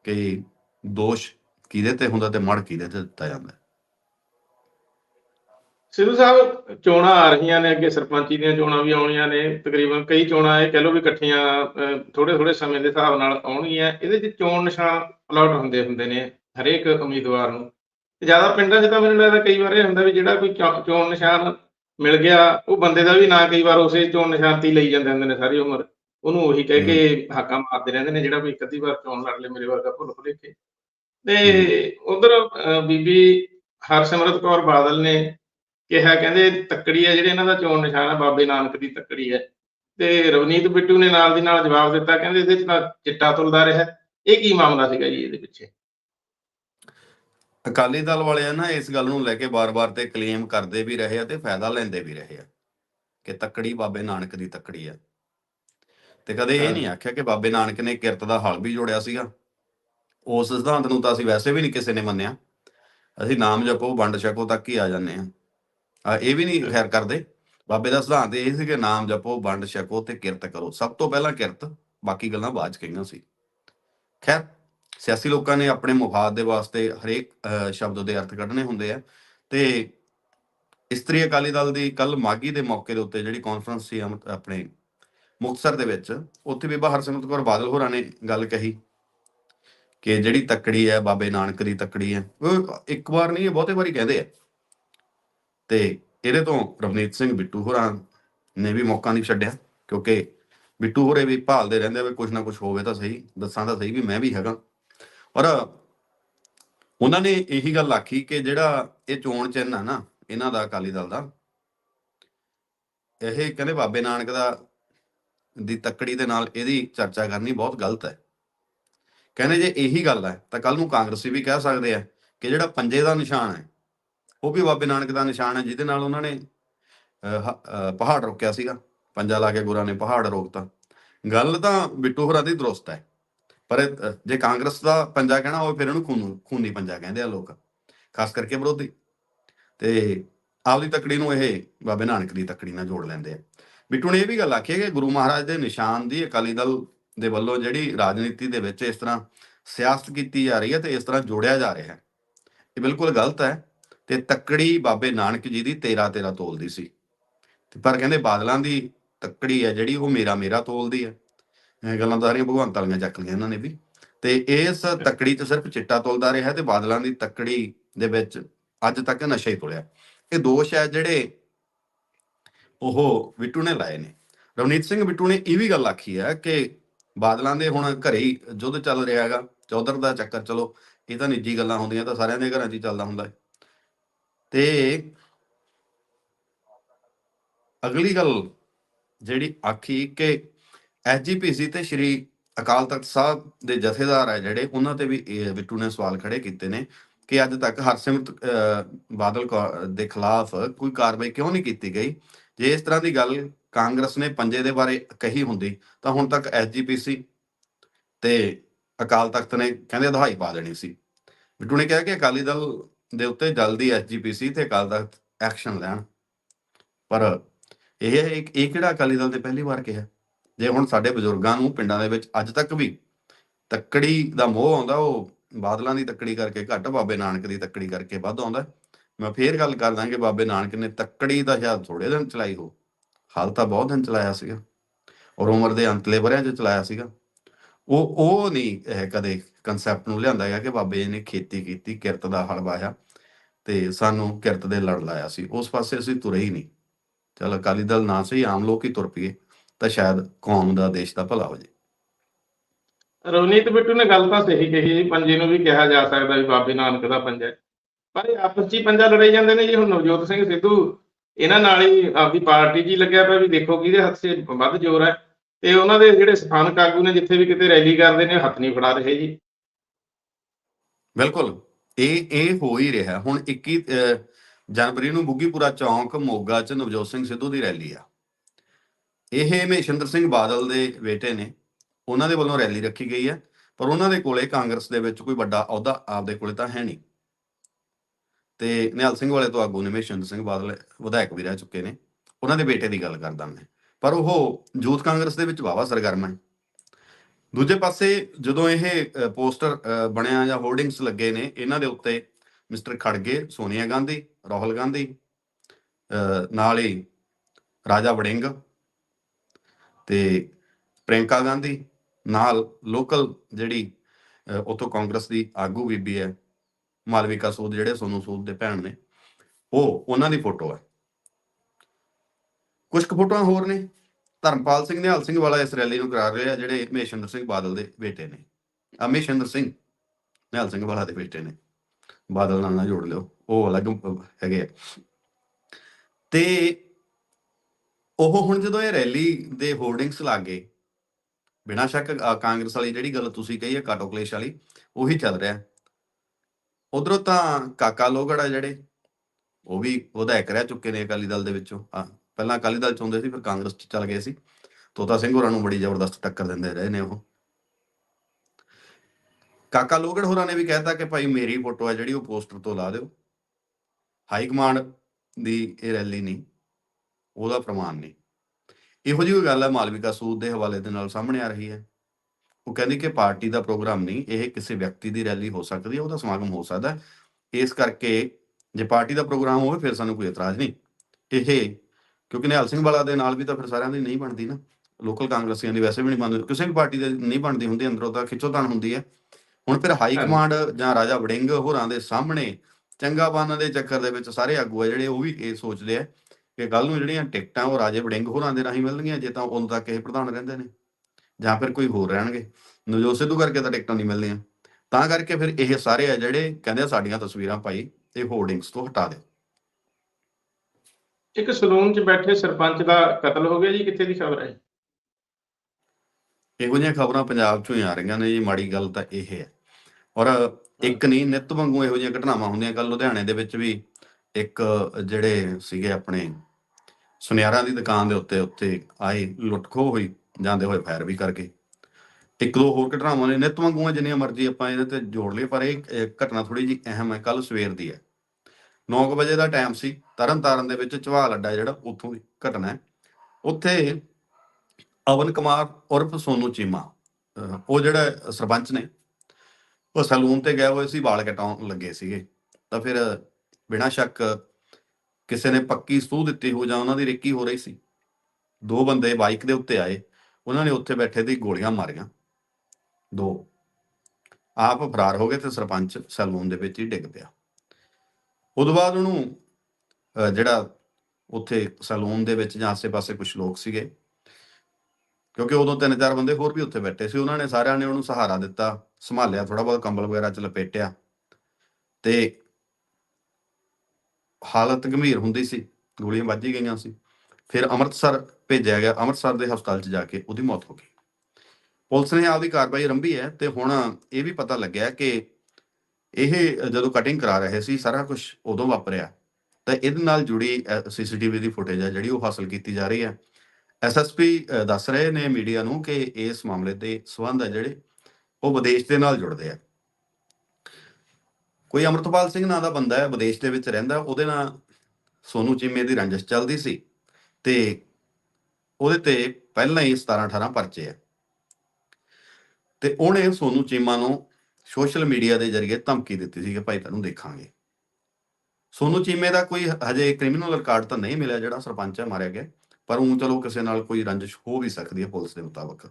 ਕਿ ਦੋਸ਼ ਕਿਹਦੇ ਤੇ ਹੁੰਦਾ ਤੇ ਮੜ ਕਿਹਦੇ ਤੇ ਦਿੱਤਾ ਜਾਂਦਾ ਸਿੱਧੂ ਸਾਹਿਬ, ਚੋਣਾਂ ਆ ਰਹੀਆਂ ਨੇ, ਅੱਗੇ ਸਰਪੰਚੀ ਦੀਆਂ ਚੋਣਾਂ ਵੀ ਆਉਣੀਆਂ ਨੇ, ਤਕਰੀਬਨ ਕਈ ਚੋਣਾਂ ਇਹ ਕਹਿ ਲਓ ਵੀ ਇਕੱਠੀਆਂ ਥੋੜੇ ਥੋੜੇ ਸਮੇਂ ਦੇ ਹਿਸਾਬ ਨਾਲ ਆਉਣਗੀਆਂ। ਇਹਦੇ 'ਚ ਚੋਣ ਨਿਸ਼ਾਨ ਅਲਾਟ ਹੁੰਦੇ ਹੁੰਦੇ ਨੇ ਹਰੇਕ ਉਮੀਦਵਾਰ ਨੂੰ। ਜ਼ਿਆਦਾ ਪਿੰਡਾਂ 'ਚ ਤਾਂ ਮੈਨੂੰ ਲੱਗਦਾ ਕਈ ਵਾਰ ਇਹ ਹੁੰਦਾ ਵੀ ਜਿਹੜਾ ਕੋਈ ਚੋ- ਚੋਣ ਨਿਸ਼ਾਨ ਮਿਲ ਗਿਆ ਉਹ ਬੰਦੇ ਦਾ ਵੀ ਨਾਂ ਕਈ ਵਾਰ ਉਸੇ ਚੋਣ ਨਿਸ਼ਾਨ ਤੇ ਹੀ ਲਈ ਜਾਂਦੇ ਹੁੰਦੇ ਨੇ ਸਾਰੀ ਉਮਰ। ਉਹਨੂੰ ਉਹੀ ਕਹਿ ਕੇ ਹਾਕਾਂ ਮਾਰਦੇ ਰਹਿੰਦੇ ਨੇ ਜਿਹੜਾ ਵੀ ਇੱਕ ਅੱਧੀ ਵਾਰ ਚੋਣ ਲੜ ਲੇ ਮੇਰੇ ਵਰਗਾ ਭੁੱਲ ਭੁਲੇਖੇ। ਤੇ ਉਧਰ ਬੀਬੀ ਹਰਸਿਮਰਤ ਕੌਰ ਬਾਦਲ ਨੇ ਕਿਹਾ ਕਹਿੰਦੇ ਤੱਕੜੀ ਹੈ ਜਿਹੜੇ ਇਹਨਾਂ ਦਾ ਚੋਣ ਨਿਸ਼ਾਨ ਹੈ ਬਾਬੇ ਨਾਨਕ ਦੀ ਤੱਕੜੀ ਹੈ। ਤੇ ਰਵਨੀਤ ਬਿੱਟੂ ਨੇ ਨਾਲ ਦੀ ਨਾਲ ਜਵਾਬ ਦਿੱਤਾ ਕਹਿੰਦੇ ਇਹਦੇ ਚ ਤਾਂ ਚਿੱਟਾ ਤੁਲਦਾ ਰਿਹਾ। ਇਹ ਕੀ ਮਾਮਲਾ ਸੀਗਾ ਜੀ ਇਹਦੇ ਪਿੱਛੇ? ਅਕਾਲੀ ਦਲ ਵਾਲੇ ਆ ਨਾ ਇਸ ਗੱਲ ਨੂੰ ਲੈ ਕੇ ਬਾਰ-ਬਾਰ ਤੇ ਕਲੇਮ ਕਰਦੇ ਵੀ ਰਹੇ ਆ ਤੇ ਫਾਇਦਾ ਲੈਂਦੇ ਵੀ ਰਹੇ ਆ ਕਿ ਤੱਕੜੀ ਬਾਬੇ ਨਾਨਕ ਦੀ ਤੱਕੜੀ ਆ। ਤੇ ਕਦੇ ਇਹ ਨਹੀਂ ਆਖਿਆ ਕਿ ਬਾਬੇ ਨਾਨਕ ਨੇ ਕਿਰਤ ਦਾ ਹਲ ਵੀ ਜੋੜਿਆ ਸੀਗਾ। ਉਸ ਸਿਧਾਂਤ ਨੂੰ ਤਾਂ ਅਸੀਂ ਵੈਸੇ ਵੀ ਨਹੀਂ ਕਿਸੇ ਨੇ ਮੰਨਿਆ। ਅਸੀਂ ਨਾਮ ਜਪੋ ਵੰਡ ਛਕੋ ਤੱਕ ਹੀ ਆ ਜਾਂਦੇ ਆ ਆ ਇਹ ਵੀ ਨਹੀਂ ਖੈਰ ਕਰਦੇ। ਬਾਬੇ ਦਾ ਸਿਧਾਂਤ ਇਹ ਸੀ ਕਿ ਨਾਮ ਜਪੋ ਵੰਡ ਛਕੋ ਤੇ ਕਿਰਤ ਕਰੋ। ਸਭ ਤੋਂ ਪਹਿਲਾਂ ਕਿਰਤ ਬਾਕੀ ਗੱਲਾਂ ਬਾਅਦ ਚ ਕਹੀਆਂ ਸੀ। ਖੈਰ। ਸਿਆਸੀ ਲੋਕਾਂ ਨੇ ਆਪਣੇ ਮੁਫਾਦ ਦੇ ਵਾਸਤੇ ਹਰੇਕ ਅਹ, ਸ਼ਬਦ ਦੇ ਅਰਥ ਕੱਢਣੇ ਹੁੰਦੇ ਆ। ਤੇ ਇਸਤਰੀ ਅਕਾਲੀ ਦਲ ਦੀ ਕੱਲ ਮਾਗੀ ਦੇ ਮੌਕੇ ਦੇ ਉੱਤੇ ਜਿਹੜੀ ਕਾਨਫਰੰਸ ਸੀ ਅਮ- ਆਪਣੇ ਮੁਕਤਸਰ ਦੇ ਵਿੱਚ ਉੱਥੇ ਬੀਬਾ ਹਰਸਿਮਰਤ ਕੌਰ ਬਾਦਲ ਹੋਰਾਂ ਨੇ ਗੱਲ ਕਹੀ ਕਿ ਜਿਹੜੀ ਤੱਕੜੀ ਹੈ ਬਾਬੇ ਨਾਨਕ ਦੀ ਤੱਕੜੀ ਹੈ ਉਹ ਇੱਕ ਵਾਰ ਨਹੀਂ ਇਹ ਬਹੁਤੇ ਵਾਰੀ ਕਹਿੰਦੇ ਆ। ਤੇ ਇਹਦੇ ਤੋਂ ਰਵਨੀਤ ਸਿੰਘ ਬਿੱਟੂ ਹੋਰਾਂ ਨੇ ਵੀ ਮੌਕਾ ਨਹੀਂ ਛੱਡਿਆ ਕਿਉਂਕਿ ਬਿੱਟੂ ਹੋਰੇ ਵੀ ਭਾਲਦੇ ਰਹਿੰਦੇ ਆ ਵੀ ਕੁਝ ਨਾ ਕੁਝ ਹੋਵੇ ਤਾਂ ਸਹੀ ਦੱਸਾਂ ਤਾਂ ਸਹੀ ਵੀ ਮੈਂ ਵੀ ਹੈਗਾ। ਔਰ ਉਹਨਾਂ ਨੇ ਇਹੀ ਗੱਲ ਆਖੀ ਕਿ ਜਿਹੜਾ ਇਹ ਚੋਣ ਚਿੰਨ੍ਹ ਆ ਨਾ, ਇਹਨਾਂ ਦਾ ਅਕਾਲੀ ਦਲ ਦਾ, ਇਹ ਕਹਿੰਦੇ ਬਾਬੇ ਨਾਨਕ ਦਾ, ਦੀ ਤੱਕੜੀ ਦੇ ਨਾਲ ਇਹਦੀ ਚਰਚਾ ਕਰਨੀ ਬਹੁਤ ਗਲਤ ਹੈ। ਕਹਿੰਦੇ ਜੇ ਇਹੀ ਗੱਲ ਹੈ, ਤਾਂ ਕੱਲ ਨੂੰ ਕਾਂਗਰਸੀ ਵੀ ਕਹਿ ਸਕਦੇ ਆ ਕਿ ਜਿਹੜਾ ਪੰਜੇ ਦਾ ਨਿਸ਼ਾਨ ਹੈ, ਉਹ ਵੀ ਬਾਬੇ ਨਾਨਕ ਦਾ ਨਿਸ਼ਾਨ ਹੈ, ਜਿਹਦੇ ਨਾਲ ਉਹਨਾਂ ਨੇ ਪਹਾੜ ਰੋਕਿਆ ਸੀਗਾ, ਪੰਜਾ ਲਾ ਕੇ ਗੁਰਾਂ ਨੇ ਪਹਾੜ ਰੋਕਤਾ। ਗੱਲ ਤਾਂ ਬਿੱਟੂ ਹੋਰਾਂ ਦੀ ਦਰੁਸਤ ਹੈ। ਪਰ ਜੇ ਕਾਂਗਰਸ ਦਾ ਪੰਜਾ ਕਹਿਣਾ ਹੋਵੇ, ਫਿਰ ਇਹਨੂੰ ਖੂਨ, ਖੂਨੀ ਪੰਜਾ ਕਹਿੰਦੇ ਆ ਲੋਕ, ਖਾਸ ਕਰਕੇ ਵਿਰੋਧੀ। ਤੇ ਆਪਦੀ ਤਕੜੀ ਨੂੰ ਇਹ ਬਾਬੇ ਨਾਨਕ ਦੀ ਤਕੜੀ ਨਾਲ ਜੋੜ ਲੈਂਦੇ ਆ। ਬਿੱਟੂ ਨੇ ਇਹ ਵੀ ਗੱਲ ਆਖੀ ਹੈ ਕਿ ਗੁਰੂ ਮਹਾਰਾਜ ਦੇ ਨਿਸ਼ਾਨ ਦੀ ਅਕਾਲੀ ਦਲ ਦੇ ਵੱਲੋਂ ਜਿਹੜੀ ਰਾਜਨੀਤੀ ਦੇ ਵਿੱਚ ਇਸ ਤਰ੍ਹਾਂ ਸਿਆਸਤ ਕੀਤੀ ਜਾ ਰਹੀ ਹੈ ਤੇ ਇਸ ਤਰ੍ਹਾਂ ਜੋੜਿਆ ਜਾ ਰਿਹਾ ਹੈ। ਇਹ ਬਿਲਕੁਲ ਗਲਤ ਹੈ ਤੇ ਤੱਕੜੀ ਬਾਬੇ ਨਾਨਕ ਜੀ ਦੀ 13 13 ਤੋਲਦੀ ਸੀ। ਤੇ ਪਰ ਕਹਿੰਦੇ ਬਾਦਲਾਂ ਦੀ ਤੱਕੜੀ ਹੈ ਜਿਹੜੀ ਉਹ ਮੇਰਾ ਮੇਰਾ ਤੋਲਦੀ ਹੈ। ਗੱਲਾਂ ਤਾਂ ਸਾਰੀਆਂ ਭਗਵੰਤ ਵਾਲੀਆਂ ਚੱਕ ਲਈਆਂ ਇਹਨਾਂ ਨੇ ਵੀ। ਤੇ ਇਸ ਤੱਕੜੀ 'ਚ ਸਿਰਫ ਚਿੱਟਾ ਤੋਲਦਾ ਰਿਹਾ ਤੇ ਬਾਦਲਾਂ ਦੀ ਤੱਕੜੀ ਦੇ ਵਿੱਚ ਅੱਜ ਤੱਕ ਨਸ਼ਾ ਹੀ ਤੋਲਿਆ। ਇਹ ਦੋਸ਼ ਹੈ ਜਿਹੜੇ ਉਹ ਬਿੱਟੂ ਨੇ ਲਾਏ ਨੇ। ਰਵਨੀਤ ਸਿੰਘ ਬਿੱਟੂ ਨੇ ਇਹ ਵੀ ਗੱਲ ਆਖੀ ਹੈ ਕਿ ਬਾਦਲਾਂ ਦੇ ਹੁਣ ਘਰੇ ਹੀ ਯੁੱਧ ਚੱਲ ਰਿਹਾ ਹੈਗਾ। ਚੌਧਰ ਦਾ ਚੱਕਰ ਚਲੋ ਇਹ ਤਾਂ ਨਿੱਜੀ ਗੱਲਾਂ ਹੁੰਦੀਆਂ ਤਾਂ ਸਾਰਿਆਂ ਦੇ ਘਰਾਂ 'ਚ ਹੀ ਚੱਲਦਾ ਹੁੰਦਾ ਹੈ। ਤੇ ਅਗਲੀ ਗੱਲ ਜਿਹੜੀ ਆਖੀ ਕਿ ਐਸਜੀਪੀਸੀ ਤੇ ਸ਼੍ਰੀ ਅਕਾਲ ਤਖਤ ਸਾਹਿਬ ਦੇ ਜਥੇਦਾਰ ਹੈ ਜਿਹੜੇ, ਉਹਨਾਂ ਤੇ ਵੀ ਇਹ ਬਿੱਟੂ ਨੇ ਸਵਾਲ ਖੜੇ ਕੀਤੇ ਨੇ ਕਿ ਅੱਜ ਤੱਕ ਹਰਸਿਮਰਤ ਬਾਦਲ ਕੌਰ ਦੇ ਖਿਲਾਫ ਕੋਈ ਕਾਰਵਾਈ ਕਿਉਂ ਨਹੀਂ ਕੀਤੀ ਗਈ? ਜੇ ਇਸ ਤਰ੍ਹਾਂ ਦੀ ਗੱਲ ਕਾਂਗਰਸ ਨੇ ਪੰਜੇ ਦੇ ਬਾਰੇ ਕਹੀ ਹੁੰਦੀ, ਤਾਂ ਹੁਣ ਤੱਕ ਐਸਜੀਪੀਸੀ ਤੇ ਅਕਾਲ ਤਖਤ ਨੇ ਕਹਿੰਦੇ ਦਹਾਈ ਪਾ ਦੇਣੀ ਸੀ। ਬਿੱਟੂ ਨੇ ਕਿਹਾ ਕਿ ਅਕਾਲੀ ਦਲ ਦੇ ਉੱਤੇ ਜਲਦੀ ਐਸਜੀਪੀਸੀ ਤੇ ਅਕਾਲ ਤਖਤ ਐਕਸ਼ਨ ਲੈਣ। ਪਰ ਇਹ ਇੱਕ ਇਹ ਕਿਹੜਾ ਅਕਾਲੀ ਦਲ ਦੇ ਪਹਿਲੀ ਵਾਰ ਕਿਹਾ? ਜੇ ਹੁਣ ਸਾਡੇ ਬਜ਼ੁਰਗਾਂ ਨੂੰ ਪਿੰਡਾਂ ਦੇ ਵਿੱਚ ਅੱਜ ਤੱਕ ਵੀ ਤੱਕੜੀ ਦਾ ਮੋਹ ਆਉਂਦਾ, ਉਹ ਬਾਦਲਾਂ ਦੀ ਤੱਕੜੀ ਕਰਕੇ ਘੱਟ, ਬਾਬੇ ਨਾਨਕ ਦੀ ਤੱਕੜੀ ਕਰਕੇ ਵੱਧ ਆਉਂਦਾ। ਮੈਂ ਫੇਰ ਗੱਲ ਕਰਦਾ ਕਿ ਬਾਬੇ ਨਾਨਕ ਨੇ ਤੱਕੜੀ ਦਾ ਸ਼ਾਇਦ ਥੋੜੇ ਦਿਨ ਚਲਾਈ ਹੋ, ਹਾਲ ਤਾਂ ਬਹੁਤ ਦਿਨ ਚਲਾਇਆ ਸੀਗਾ, ਔਰ ਉਮਰ ਦੇ ਅੰਤਲੇ ਵਰਿਆਂ 'ਚ ਚਲਾਇਆ ਸੀਗਾ। ਉਹ ਉਹ ਨਹੀਂ ਇਹ ਕਦੇ ਕਨਸੈਪਟ ਨੂੰ ਲਿਆਂਦਾ ਗਿਆ ਕਿ ਬਾਬੇ ਜੀ ਨੇ ਖੇਤੀ ਕੀਤੀ, ਕਿਰਤ ਦਾ ਹਲ ਵਾਹਿਆ ਤੇ ਸਾਨੂੰ ਕਿਰਤ ਦੇ ਲੜ ਲਾਇਆ ਸੀ। ਉਸ ਪਾਸੇ ਅਸੀਂ ਤੁਰੇ ਹੀ ਨਹੀਂ। ਚਲ ਅਕਾਲੀ ਦਲ ਨਾ ਸਹੀ, ਆਮ ਲੋਕ ਹੀ ਤੁਰ ਪਏ ਤਾਂ ਸ਼ਾਇਦ ਕੌਮ ਦਾ ਦੇਸ਼ ਦਾ ਭਲਾ ਹੋ ਜਾਏ ਰਵਨੀਤ ਬਿੱਟੂ ਨੇ ਗੱਲ ਤਾਂ ਸਹੀ ਕਹੀ ਜੀ ਪੰਜੇ ਨੂੰ ਵੀ ਕਿਹਾ ਜਾ ਸਕਦਾ ਵੀ ਬਾਬੇ ਨਾਨਕ ਦਾ ਪੰਜਾ। ਪਰ ਇਹ ਆਪਸ 'ਚ ਹੀ ਪੰਜਾ ਲੜਾਈ ਜਾਂਦੇ ਨੇ ਜੀ ਹੁਣ ਨਵਜੋਤ ਸਿੰਘ ਸਿੱਧੂ ਇਹਨਾਂ ਨਾਲ ਹੀ ਆਪਦੀ ਪਾਰਟੀ ਹੀ ਲੱਗਿਆ ਪਿਆ ਵੀ ਦੇਖੋ ਕਿਹਦੇ ਹੱਥ 'ਚ ਵੱਧ ਜ਼ੋਰ ਹੈ। ਤੇ ਉਹਨਾਂ ਦੇ ਜਿਹੜੇ ਸਥਾਨਕ ਆਗੂ ਨੇ ਜਿੱਥੇ ਵੀ ਕਿਤੇ ਰੈਲੀ ਕਰਦੇ ਨੇ ਹੱਥ ਨਹੀਂ ਫੜਾ ਰਹੇ ਜੀ। ਬਿਲਕੁਲ। ਇਹ ਇਹ ਹੋ ਹੀ ਰਿਹਾ। ਹੁਣ 21 ਅਹ, ਜਨਵਰੀ ਨੂੰ ਬੁੱਗੀਪੁਰਾ ਚੌਂਕ ਮੋਗਾ 'ਚ ਨਵਜੋਤ ਸਿੰਘ ਸਿੱਧੂ ਦੀ ਰੈਲੀ ਆ। ਇਹ ਮਹੇਸ਼ਿੰਦਰ ਸਿੰਘ ਬਾਦਲ ਦੇ ਬੇਟੇ ਨੇ। ਉਹਨਾਂ ਦੇ ਵੱਲੋਂ ਰੈਲੀ ਰੱਖੀ ਗਈ ਹੈ, ਪਰ ਉਹਨਾਂ ਦੇ ਕੋਲੇ ਕਾਂਗਰਸ ਦੇ ਵਿੱਚ ਕੋਈ ਵੱਡਾ ਅਹੁਦਾ ਆਪਦੇ ਕੋਲੇ ਤਾਂ ਹੈ ਨਹੀਂ। ਤੇ ਨਿਹਾਲ ਸਿੰਘ ਵਾਲੇ ਤੋਂ ਆਗੂ ਨੇ ਮਹੇਸ਼ਿੰਦਰ ਸਿੰਘ ਬਾਦਲ ਵਿਧਾਇਕ ਵੀ ਰਹਿ ਚੁੱਕੇ ਨੇ। ਉਹਨਾਂ ਦੇ ਬੇਟੇ ਦੀ ਗੱਲ ਕਰਦਾ ਮੈਂ। ਪਰ ਉਹ ਯੂਥ ਕਾਂਗਰਸ ਦੇ ਵਿੱਚ ਵਾਵਾ ਸਰਗਰਮ ਹੈ। ਦੂਜੇ ਪਾਸੇ ਜਦੋਂ ਇਹ ਪੋਸਟਰ ਬਣਿਆ ਜਾਂ ਹੋਰਡਿੰਗਸ ਲੱਗੇ ਨੇ, ਇਹਨਾਂ ਦੇ ਉੱਤੇ ਮਿਸਟਰ ਖੜਗੇ, ਸੋਨੀਆ ਗਾਂਧੀ, ਰਾਹੁਲ ਗਾਂਧੀ ਨਾਲ ਹੀ ਰਾਜਾ ਵੜਿੰਗ ਤੇ ਪ੍ਰਿੰਕਾ ਗਾਂਧੀ ਨਾਲ ਲੋਕਲ ਜਿਹੜੀ ਅ, ਕਾਂਗਰਸ ਦੀ ਆਗੂ ਬੀਬੀ ਹੈ ਮਾਲਵਿਕਾ ਸੂਦ ਜਿਹੜੇ ਸੋਨੂ ਸੂਦ ਦੇ ਭੈਣ ਨੇ ਉਹ ਉਹਨਾਂ ਦੀ ਫੋਟੋ ਹੈ। ਕੁਝ ਕੁ ਫੋਟੋਆਂ ਹੋਰ ਨੇ ਧਰਮਪਾਲ ਸਿੰਘ ਨਿਹਾਲ ਸਿੰਘ ਵਾਲਾ ਇਸ ਰੈਲੀ ਨੂੰ ਕਰਾ ਰਿਹਾ ਆ ਜਿਹੜੇ ਮਹੇਸ਼ਿੰਦਰ ਸਿੰਘ ਬਾਦਲ ਦੇ ਬੇਟੇ ਨੇ। ਅਮੇਸ਼ਿੰਦਰ ਸਿੰਘ ਨਿਹਾਲ ਸਿੰਘ ਵਾਲਾ ਦੇ ਬੇਟੇ ਨੇ। ਬਾਦਲ ਨਾਲ ਨਾ ਜੋੜ ਲਿਓ ਉਹ ਅਲੱਗ ਹੈਗੇ ਆ। ਤੇ ਉਹ ਹੁਣ ਜਦੋਂ ਇਹ ਰੈਲੀ ਦੇ ਹੋਰਡਿੰਗਸ ਲੱਗੇ, ਬਿਨਾਂ ਸ਼ੱਕ ਕਾਂਗਰਸ ਵਾਲੀ ਜਿਹੜੀ ਗੱਲ ਤੁਸੀਂ ਕਹੀ ਹੈ, ਕਾਟੋ ਕਲੇਸ਼ ਵਾਲੀ, ਉਹੀ ਚੱਲ ਰਿਹਾ। ਉਧਰੋਂ ਤਾਂ ਕਾਕਾ ਲੋਗੜ ਆ ਜਿਹੜੇ, ਉਹ ਵੀ ਵਿਧਾਇਕ ਰਹਿ ਚੁੱਕੇ ਨੇ ਅਕਾਲੀ ਦਲ ਦੇ ਵਿੱਚੋਂ। ਪਹਿਲਾਂ ਅਕਾਲੀ ਦਲ ਚ ਹੁੰਦੇ ਸੀ, ਫਿਰ ਕਾਂਗਰਸ ਚ ਚਲ ਗਏ ਸੀ। ਤੋਤਾ ਸਿੰਘ ਹੋਰਾਂ ਨੂੰ ਬੜੀ ਜ਼ਬਰਦਸਤ ਟੱਕਰ ਦਿੰਦੇ ਰਹੇ ਨੇ ਉਹ। ਕਾਕਾ ਲੋਗੜ ਹੋਰਾਂ ਨੇ ਵੀ ਕਹਿਤਾ ਕਿ ਭਾਈ ਮੇਰੀ ਫੋਟੋ ਹੈ ਜਿਹੜੀ, ਉਹ ਪੋਸਟਰ ਤੋਂ ਲਾ ਦਿਓ। ਹਾਈ ਕਮਾਂਡ ਦੀ ਇਹ ਰੈਲੀ ਨਹੀਂ। ਉਹਦਾ ਪ੍ਰਮਾਣ ਨਹੀਂ। ਇਹੋ ਜਿਹੀ ਗੱਲ ਹੈ ਮਾਲਵਿਕਾ ਸੂਦ ਦੇ ਹਵਾਲੇ ਦੇ ਨਾਲ ਸਾਹਮਣੇ ਆ ਰਹੀ ਹੈ। ਉਹ ਕਹਿੰਦੀ ਕਿ ਪਾਰਟੀ ਦਾ ਪ੍ਰੋਗਰਾਮ ਨਹੀਂ ਇਹ ਕਿਸੇ ਵਿਅਕਤੀ ਦੀ ਰੈਲੀ ਹੋ ਸਕਦੀ ਹੈ ਉਹਦਾ ਸਮਾਗਮ ਹੋ ਸਕਦਾ। ਇਸ ਕਰਕੇ ਜੇ ਪਾਰਟੀ ਦਾ ਪ੍ਰੋਗਰਾਮ ਹੋਵੇ ਫਿਰ ਸਾਨੂੰ ਕੋਈ ਇਤਰਾਜ਼ ਨਹੀਂ। ਇਹ ਕਿਉਂਕਿ ਨਿਹਾਲ ਸਿੰਘ ਵਾਲਾ ਦੇ ਨਾਲ ਵੀ ਤਾਂ ਫਿਰ ਸਾਰਿਆਂ ਦੀ ਨਹੀਂ ਬਣਦੀ ਨਾ। ਲੋਕਲ ਕਾਂਗਰਸੀਆਂ ਦੀ ਵੈਸੇ ਵੀ ਨਹੀਂ ਬਣਦੀ ਕਿਸੇ ਵੀ ਪਾਰਟੀ ਦੇ ਨਹੀਂ ਬਣਦੀ ਹੁੰਦੀ ਅੰਦਰੋਂ ਤਾਂ ਖਿੱਚੋਤਾਣ ਹੁੰਦੀ ਹੈ। ਹੁਣ ਫਿਰ ਹਾਈ। ਕਮਾਂਡ ਜਾਂ ਰਾਜਾ ਵੜਿੰਗ ਹੋਰਾਂ ਦੇ ਸਾਹਮਣੇ ਚੰਗਾ ਬਾਨਾਂ ਦੇ ਚੱਕਰ ਦੇ ਵਿੱਚ ਸਾਰੇ ਆਗੂ ਆ ਜਿਹੜੇ ਉਹ ਵੀ ਇਹ ਸੋਚਦੇ ਆ ਕਿ ਕੱਲ ਨੂੰ ਜਿਹੜੀਆਂ ਟਿਕਟਾਂ ਉਹ ਰਾਜੇ ਵੜਿੰਗ ਹੋਰਾਂ ਦੇ ਰਾਹੀਂ ਮਿਲਣਗੀਆਂ ਜੇ ਤਾਂ ਉਦੋਂ ਤੱਕ ਇਹ ਪ੍ਰਧਾਨ ਰਹਿੰਦੇ ਨੇ। ਜਾਂ ਫਿਰ ਕੋਈ ਹੋਰ ਰਹਿਣਗੇ। ਨਵਜੋਤ ਸਿੱਧੂ ਕਰਕੇ ਤਾਂ ਟਿਕਟਾਂ ਨਹੀਂ ਮਿਲਣੀਆਂ। ਤਾਂ ਕਰਕੇ ਫਿਰ ਇਹ ਸਾਰੇ ਆ ਜਿਹੜੇ ਕਹਿੰਦੇ ਸਾਡੀਆਂ ਤਸਵੀਰਾਂ ਭਾਈ ਇਹ ਹੋਰਡਿੰਗਸ ਤੋਂ ਹਟਾ ਦਿਓ। ਇੱਕ ਸਲੂਨ 'ਚ ਬੈਠੇ ਸਰਪੰਚ ਦਾ ਕਤਲ ਹੋ ਗਿਆ ਜੀ ਕਿੱਥੇ ਦੀ ਖਬਰ ਹੈ? ਇਹੋ ਜਿਹੀਆਂ ਖਬਰਾਂ ਪੰਜਾਬ ਚੋਂ ਹੀ ਆ ਰਹੀਆਂ ਨੇ ਜੀ ਮਾੜੀ ਗੱਲ ਤਾਂ ਇਹ ਹੈ। ਔਰ ਇੱਕ ਨਹੀਂ ਨਿਤ ਵਾਂਗੂ ਇਹੋ ਜਿਹੀਆਂ ਘਟਨਾਵਾਂ ਹੁੰਦੀਆਂ। ਕੱਲ ਲੁਧਿਆਣੇ ਦੇ ਵਿੱਚ ਵੀ ਇੱਕ ਜਿਹੜੇ ਸੀਗੇ ਆਪਣੇ ਸੁਨਿਆਰਾਂ ਦੀ ਦੁਕਾਨ ਦੇ ਉੱਤੇ ਉੱਤੇ ਆਏ, ਲੁੱਟਖੋ ਹੋਈ, ਜਾਂਦੇ ਹੋਏ ਫਾਇਰ ਵੀ ਕਰਕੇ। ਇੱਕ ਦੋ ਹੋਰ ਘਟਨਾਵਾਂ ਨੇ, ਨਿਤ ਵਾਂਗੂ ਜਿੰਨੀਆਂ ਮਰਜ਼ੀ ਆਪਾਂ ਇਹਦੇ ਤੇ ਜੋੜ ਲਈਏ, ਪਰ ਇਹ ਘਟਨਾ ਥੋੜੀ ਜੀ ਅਹਿਮ ਹੈ ਕੱਲ ਸਵੇਰ ਦੀ ਹੈ। 9 ਵਜੇ ਦਾ ਟਾਈਮ ਸੀ, ਤਰਨਤਾਰਨ ਦੇ ਵਿੱਚ ਚਵਾਲ ਅੱਡਾ ਜਿਹੜਾ ਉੱਥੋਂ ਦੀ ਘਟਨਾ ਹੈ। ਉੱਥੇ ਅਵਨ ਕੁਮਾਰ ਉਰਫ ਸੋਨੂ ਚੀਮਾ ਉਹ ਜਿਹੜਾ ਸਰਪੰਚ ਨੇ, ਉਹ ਸੈਲੂਨ ਤੇ ਗਏ ਹੋਏ ਸੀ, ਵਾਲ ਕਟਾਉਣ ਲੱਗੇ ਸੀਗੇ। ਤਾਂ ਫਿਰ ਬਿਨਾਂ ਸ਼ੱਕ ਕਿਸੇ ਨੇ ਪੱਕੀ ਸੂਹ ਦਿੱਤੀ ਹੋ ਜਾਂ ਉਹਨਾਂ ਦੀ ਰੇਕੀ ਹੋ ਰਹੀ ਸੀ। ਦੋ ਬੰਦੇ ਬਾਈਕ ਦੇ ਉੱਤੇ ਆਏ। ਉਹਨਾਂ ਨੇ ਉੱਥੇ ਬੈਠੇ ਦੀ ਗੋਲੀਆਂ ਮਾਰੀਆਂ। ਦੋ। ਆਪ ਫਰਾਰ ਹੋ ਗਏ ਤੇ ਸਰਪੰਚ ਸੈਲੂਨ ਦੇ ਵਿੱਚ ਹੀ ਡਿੱਗ ਪਿਆ। ਉਦੋਂ ਬਾਅਦ ਉਹਨੂੰ ਜਿਹੜਾ ਉੱਥੇ ਸੈਲੂਨ ਦੇ ਵਿੱਚ ਜਾਂ ਆਸੇ-ਪਾਸੇ ਕੁਝ ਲੋਕ ਸੀਗੇ, ਕਿਉਂਕਿ ਉਦੋਂ ਤਿੰਨ ਚਾਰ ਬੰਦੇ ਹੋਰ ਵੀ ਉੱਥੇ ਬੈਠੇ ਸੀ। ਉਹਨਾਂ ਨੇ ਸਾਰਿਆਂ ਨੇ ਉਹਨੂੰ ਸਹਾਰਾ ਦਿੱਤਾ, ਸੰਭਾਲਿਆ ਥੋੜਾ ਬਹੁਤ ਕੰਬਲ ਵਗੈਰਾ ਚ ਲਪੇਟਿਆ ਤੇ ਹਾਲਤ ਗੰਭੀਰ ਹੁੰਦੀ ਸੀ, ਗੋਲੀਆਂ ਵੱਜੀ ਗਈਆਂ ਸੀ। ਫਿਰ ਅੰਮ੍ਰਿਤਸਰ ਭੇਜਿਆ ਗਿਆ, ਅੰਮ੍ਰਿਤਸਰ ਦੇ ਹਸਪਤਾਲ 'ਚ ਜਾ ਕੇ ਉਹਦੀ ਮੌਤ ਹੋ ਗਈ। ਪੁਲਿਸ ਨੇ ਆਪਦੀ ਕਾਰਵਾਈ ਆਰੰਭੀ ਹੈ ਤੇ ਹੁਣ ਇਹ ਵੀ ਪਤਾ ਲੱਗਿਆ ਕਿ ਇਹ ਜਦੋਂ ਕਟਿੰਗ ਕਰਾ ਰਹੇ ਸੀ, ਸਾਰਾ ਕੁਝ ਉਦੋਂ ਵਾਪਰਿਆ। ਤਾਂ ਇਹਦੇ ਨਾਲ ਜੁੜੀ ਸੀਸੀਟੀਵੀ ਦੀ ਫੁਟੇਜ ਹੈ ਜਿਹੜੀ ਉਹ ਹਾਸਲ ਕੀਤੀ ਜਾ ਰਹੀ ਹੈ। ਐਸਐਸਪੀ ਦੱਸ ਰਹੇ ਨੇ ਮੀਡੀਆ ਨੂੰ ਕਿ ਇਸ ਮਾਮਲੇ ਦੇ ਸਬੰਧ ਹੈ ਜਿਹੜੇ ਉਹ ਵਿਦੇਸ਼ ਦੇ ਨਾਲ ਜੁੜਦੇ ਆ। ਕੋਈ ਅਮਰਤਪਾਲ ਸਿੰਘ ਨਾਂ ਦਾ ਬੰਦਾ ਹੈ, ਵਿਦੇਸ਼ ਦੇ ਵਿੱਚ ਰਹਿੰਦਾ, ਉਹਦੇ ਨਾਲ ਸੋਨੂ ਚੀਮੇ ਦੀ ਰੰਜਿਸ਼ ਚੱਲਦੀ ਸੀ ਤੇ ਉਹਦੇ ਤੇ ਪਹਿਲਾਂ ਹੀ 17 18 ਪਰਚੇ ਆ। ਤੇ ਉਹਨੇ ਸੋਨੂ ਚੀਮਾ ਨੂੰ ਸੋਸ਼ਲ ਮੀਡੀਆ ਦੇ ਜ਼ਰੀਏ ਧਮਕੀ ਦਿੱਤੀ ਸੀ ਕਿ ਭਾਈ ਤੈਨੂੰ ਦੇਖਾਂਗੇ। ਸੋਨੂ ਚੀਮੇ ਦਾ ਕੋਈ ਹਜੇ ਕ੍ਰਿਮੀਨਲ ਰਿਕਾਰਡ ਤਾਂ ਨਹੀਂ ਮਿਲਿਆ ਜਿਹੜਾ ਸਰਪੰਚ ਹੈ ਮਾਰਿਆ ਗਿਆ, ਪਰ ਉਹ ਚਲੋ ਕਿਸੇ ਨਾਲ ਕੋਈ ਰੰਜਿਸ਼ ਹੋ ਵੀ ਸਕਦੀ ਹੈ ਪੁਲਿਸ ਦੇ ਮੁਤਾਬਕ।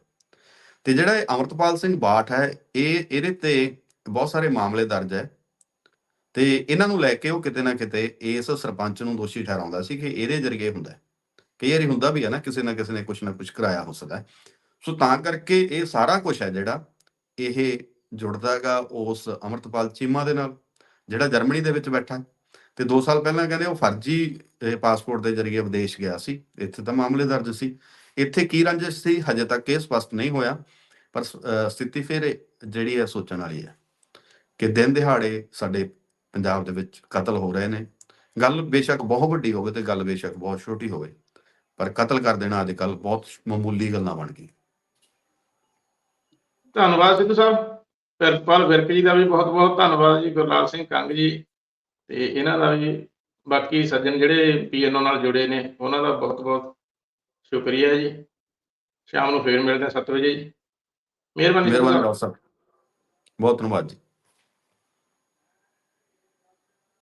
ਤੇ ਜਿਹੜਾ ਇਹ ਅਮਰਤਪਾਲ ਸਿੰਘ ਬਾਠ ਹੈ, ਇਹ, ਇਹਦੇ ਤੇ ਬਹੁਤ ਸਾਰੇ ਮਾਮਲੇ ਦਰਜ ਹੈ। ਤੇ ਇਹਨਾਂ ਨੂੰ ਲੈ ਕੇ ਉਹ ਕਿਤੇ ਨਾ ਕਿਤੇ ਇਸ ਸਰਪੰਚ ਨੂੰ ਦੋਸ਼ੀ ਠਹਿਰਾਉਂਦਾ ਸੀ ਕਿ ਇਹਦੇ ਜ਼ਰੀਏ ਹੁੰਦਾ ਕਈ ਵਾਰੀ ਹੁੰਦਾ ਵੀ ਹੈ ਨਾ, ਕਿਸੇ ਨਾ ਕਿਸੇ ਨੇ ਕੁਝ ਨਾ ਕੁਝ ਕਰਾਇਆ ਹੋ ਸਕਦਾ ਸੋ ਤਾਂ ਕਰਕੇ ਇਹ ਸਾਰਾ ਕੁਝ ਹੈ ਜਿਹੜਾ ਇਹ ਜੁੜਦਾਗਾ ਉਸ ਅਮਰਤਪਾਲ ਚੀਮਾ ਦੇ ਨਾਲ, ਜਿਹੜਾ ਜਰਮਨੀ ਦੇ ਵਿੱਚ ਬੈਠਾ ਤੇ 2 ਸਾਲ ਪਹਿਲਾਂ ਕਹਿੰਦੇ ਉਹ ਫਰਜ਼ੀ ਪਾਸਪੋਰਟ ਦੇ ਜ਼ਰੀਏ ਵਿਦੇਸ਼ ਗਿਆ ਸੀ। ਇੱਥੇ ਤਾਂ ਮਾਮਲੇ ਦਰਜ ਸੀ। ਇੱਥੇ ਕੀ ਰੰਜਿਸ਼ ਸੀ? ਹਜੇ ਤੱਕ ਇਹ ਸਪਸ਼ਟ ਨਹੀਂ ਹੋਇਆ, ਪਰ ਸਥਿਤੀ ਫਿਰ ਜਿਹੜੀ ਹੈ ਸੋਚਣ ਵਾਲੀ ਹੈ ਕਿ ਦਿਨ ਦਿਹਾੜੇ ਸਾਡੇ ਪੰਜਾਬ ਦੇ ਵਿੱਚ ਕਤਲ ਹੋ ਰਹੇ ਨੇ। ਗੱਲ ਬੇਸ਼ੱਕ ਬਹੁਤ ਵੱਡੀ ਹੋਵੇ ਤੇ ਗੱਲ ਬੇਸ਼ੱਕ ਬਹੁਤ ਛੋਟੀ ਹੋਵੇ ਪਰ ਕਤਲ ਕਰ ਦੇਣਾ ਅੱਜ ਕੱਲ ਬਹੁਤ ਮਾਮੂਲੀ ਗੱਲਾਂ ਬਣ ਗਈ ਧੰਨਵਾਦ ਸਿੱਧੂ ਸਾਹਿਬ। ਪਿਰਪਾਲ ਵਿਰਕ ਜੀ ਦਾ ਵੀ ਬਹੁਤ ਬਹੁਤ ਧੰਨਵਾਦ ਜੀ ਗੁਰਲਾਲ ਸਿੰਘ ਕੰਗ ਜੀ ਤੇ ਇਹਨਾਂ ਦਾ ਵੀ। ਬਾਕੀ ਸੱਜਣ ਜਿਹੜੇ ਪੀਐਨਓ ਨਾਲ ਜੁੜੇ ਨੇ ਉਹਨਾਂ ਦਾ ਬਹੁਤ ਬਹੁਤ ਸ਼ੁਕਰੀਆ ਜੀ। ਸ਼ਾਮ ਨੂੰ ਫੇਰ ਮਿਲਦੇ ਹਾਂ 7 ਵਜੇ ਜੀ। ਮਿਹਰਬਾਨੀ ਮਿਹਰਬਾਨੀ। ਡਾਕਟਰ ਸਾਹਿਬ। ਬਹੁਤ ਧੰਨਵਾਦ ਜੀ।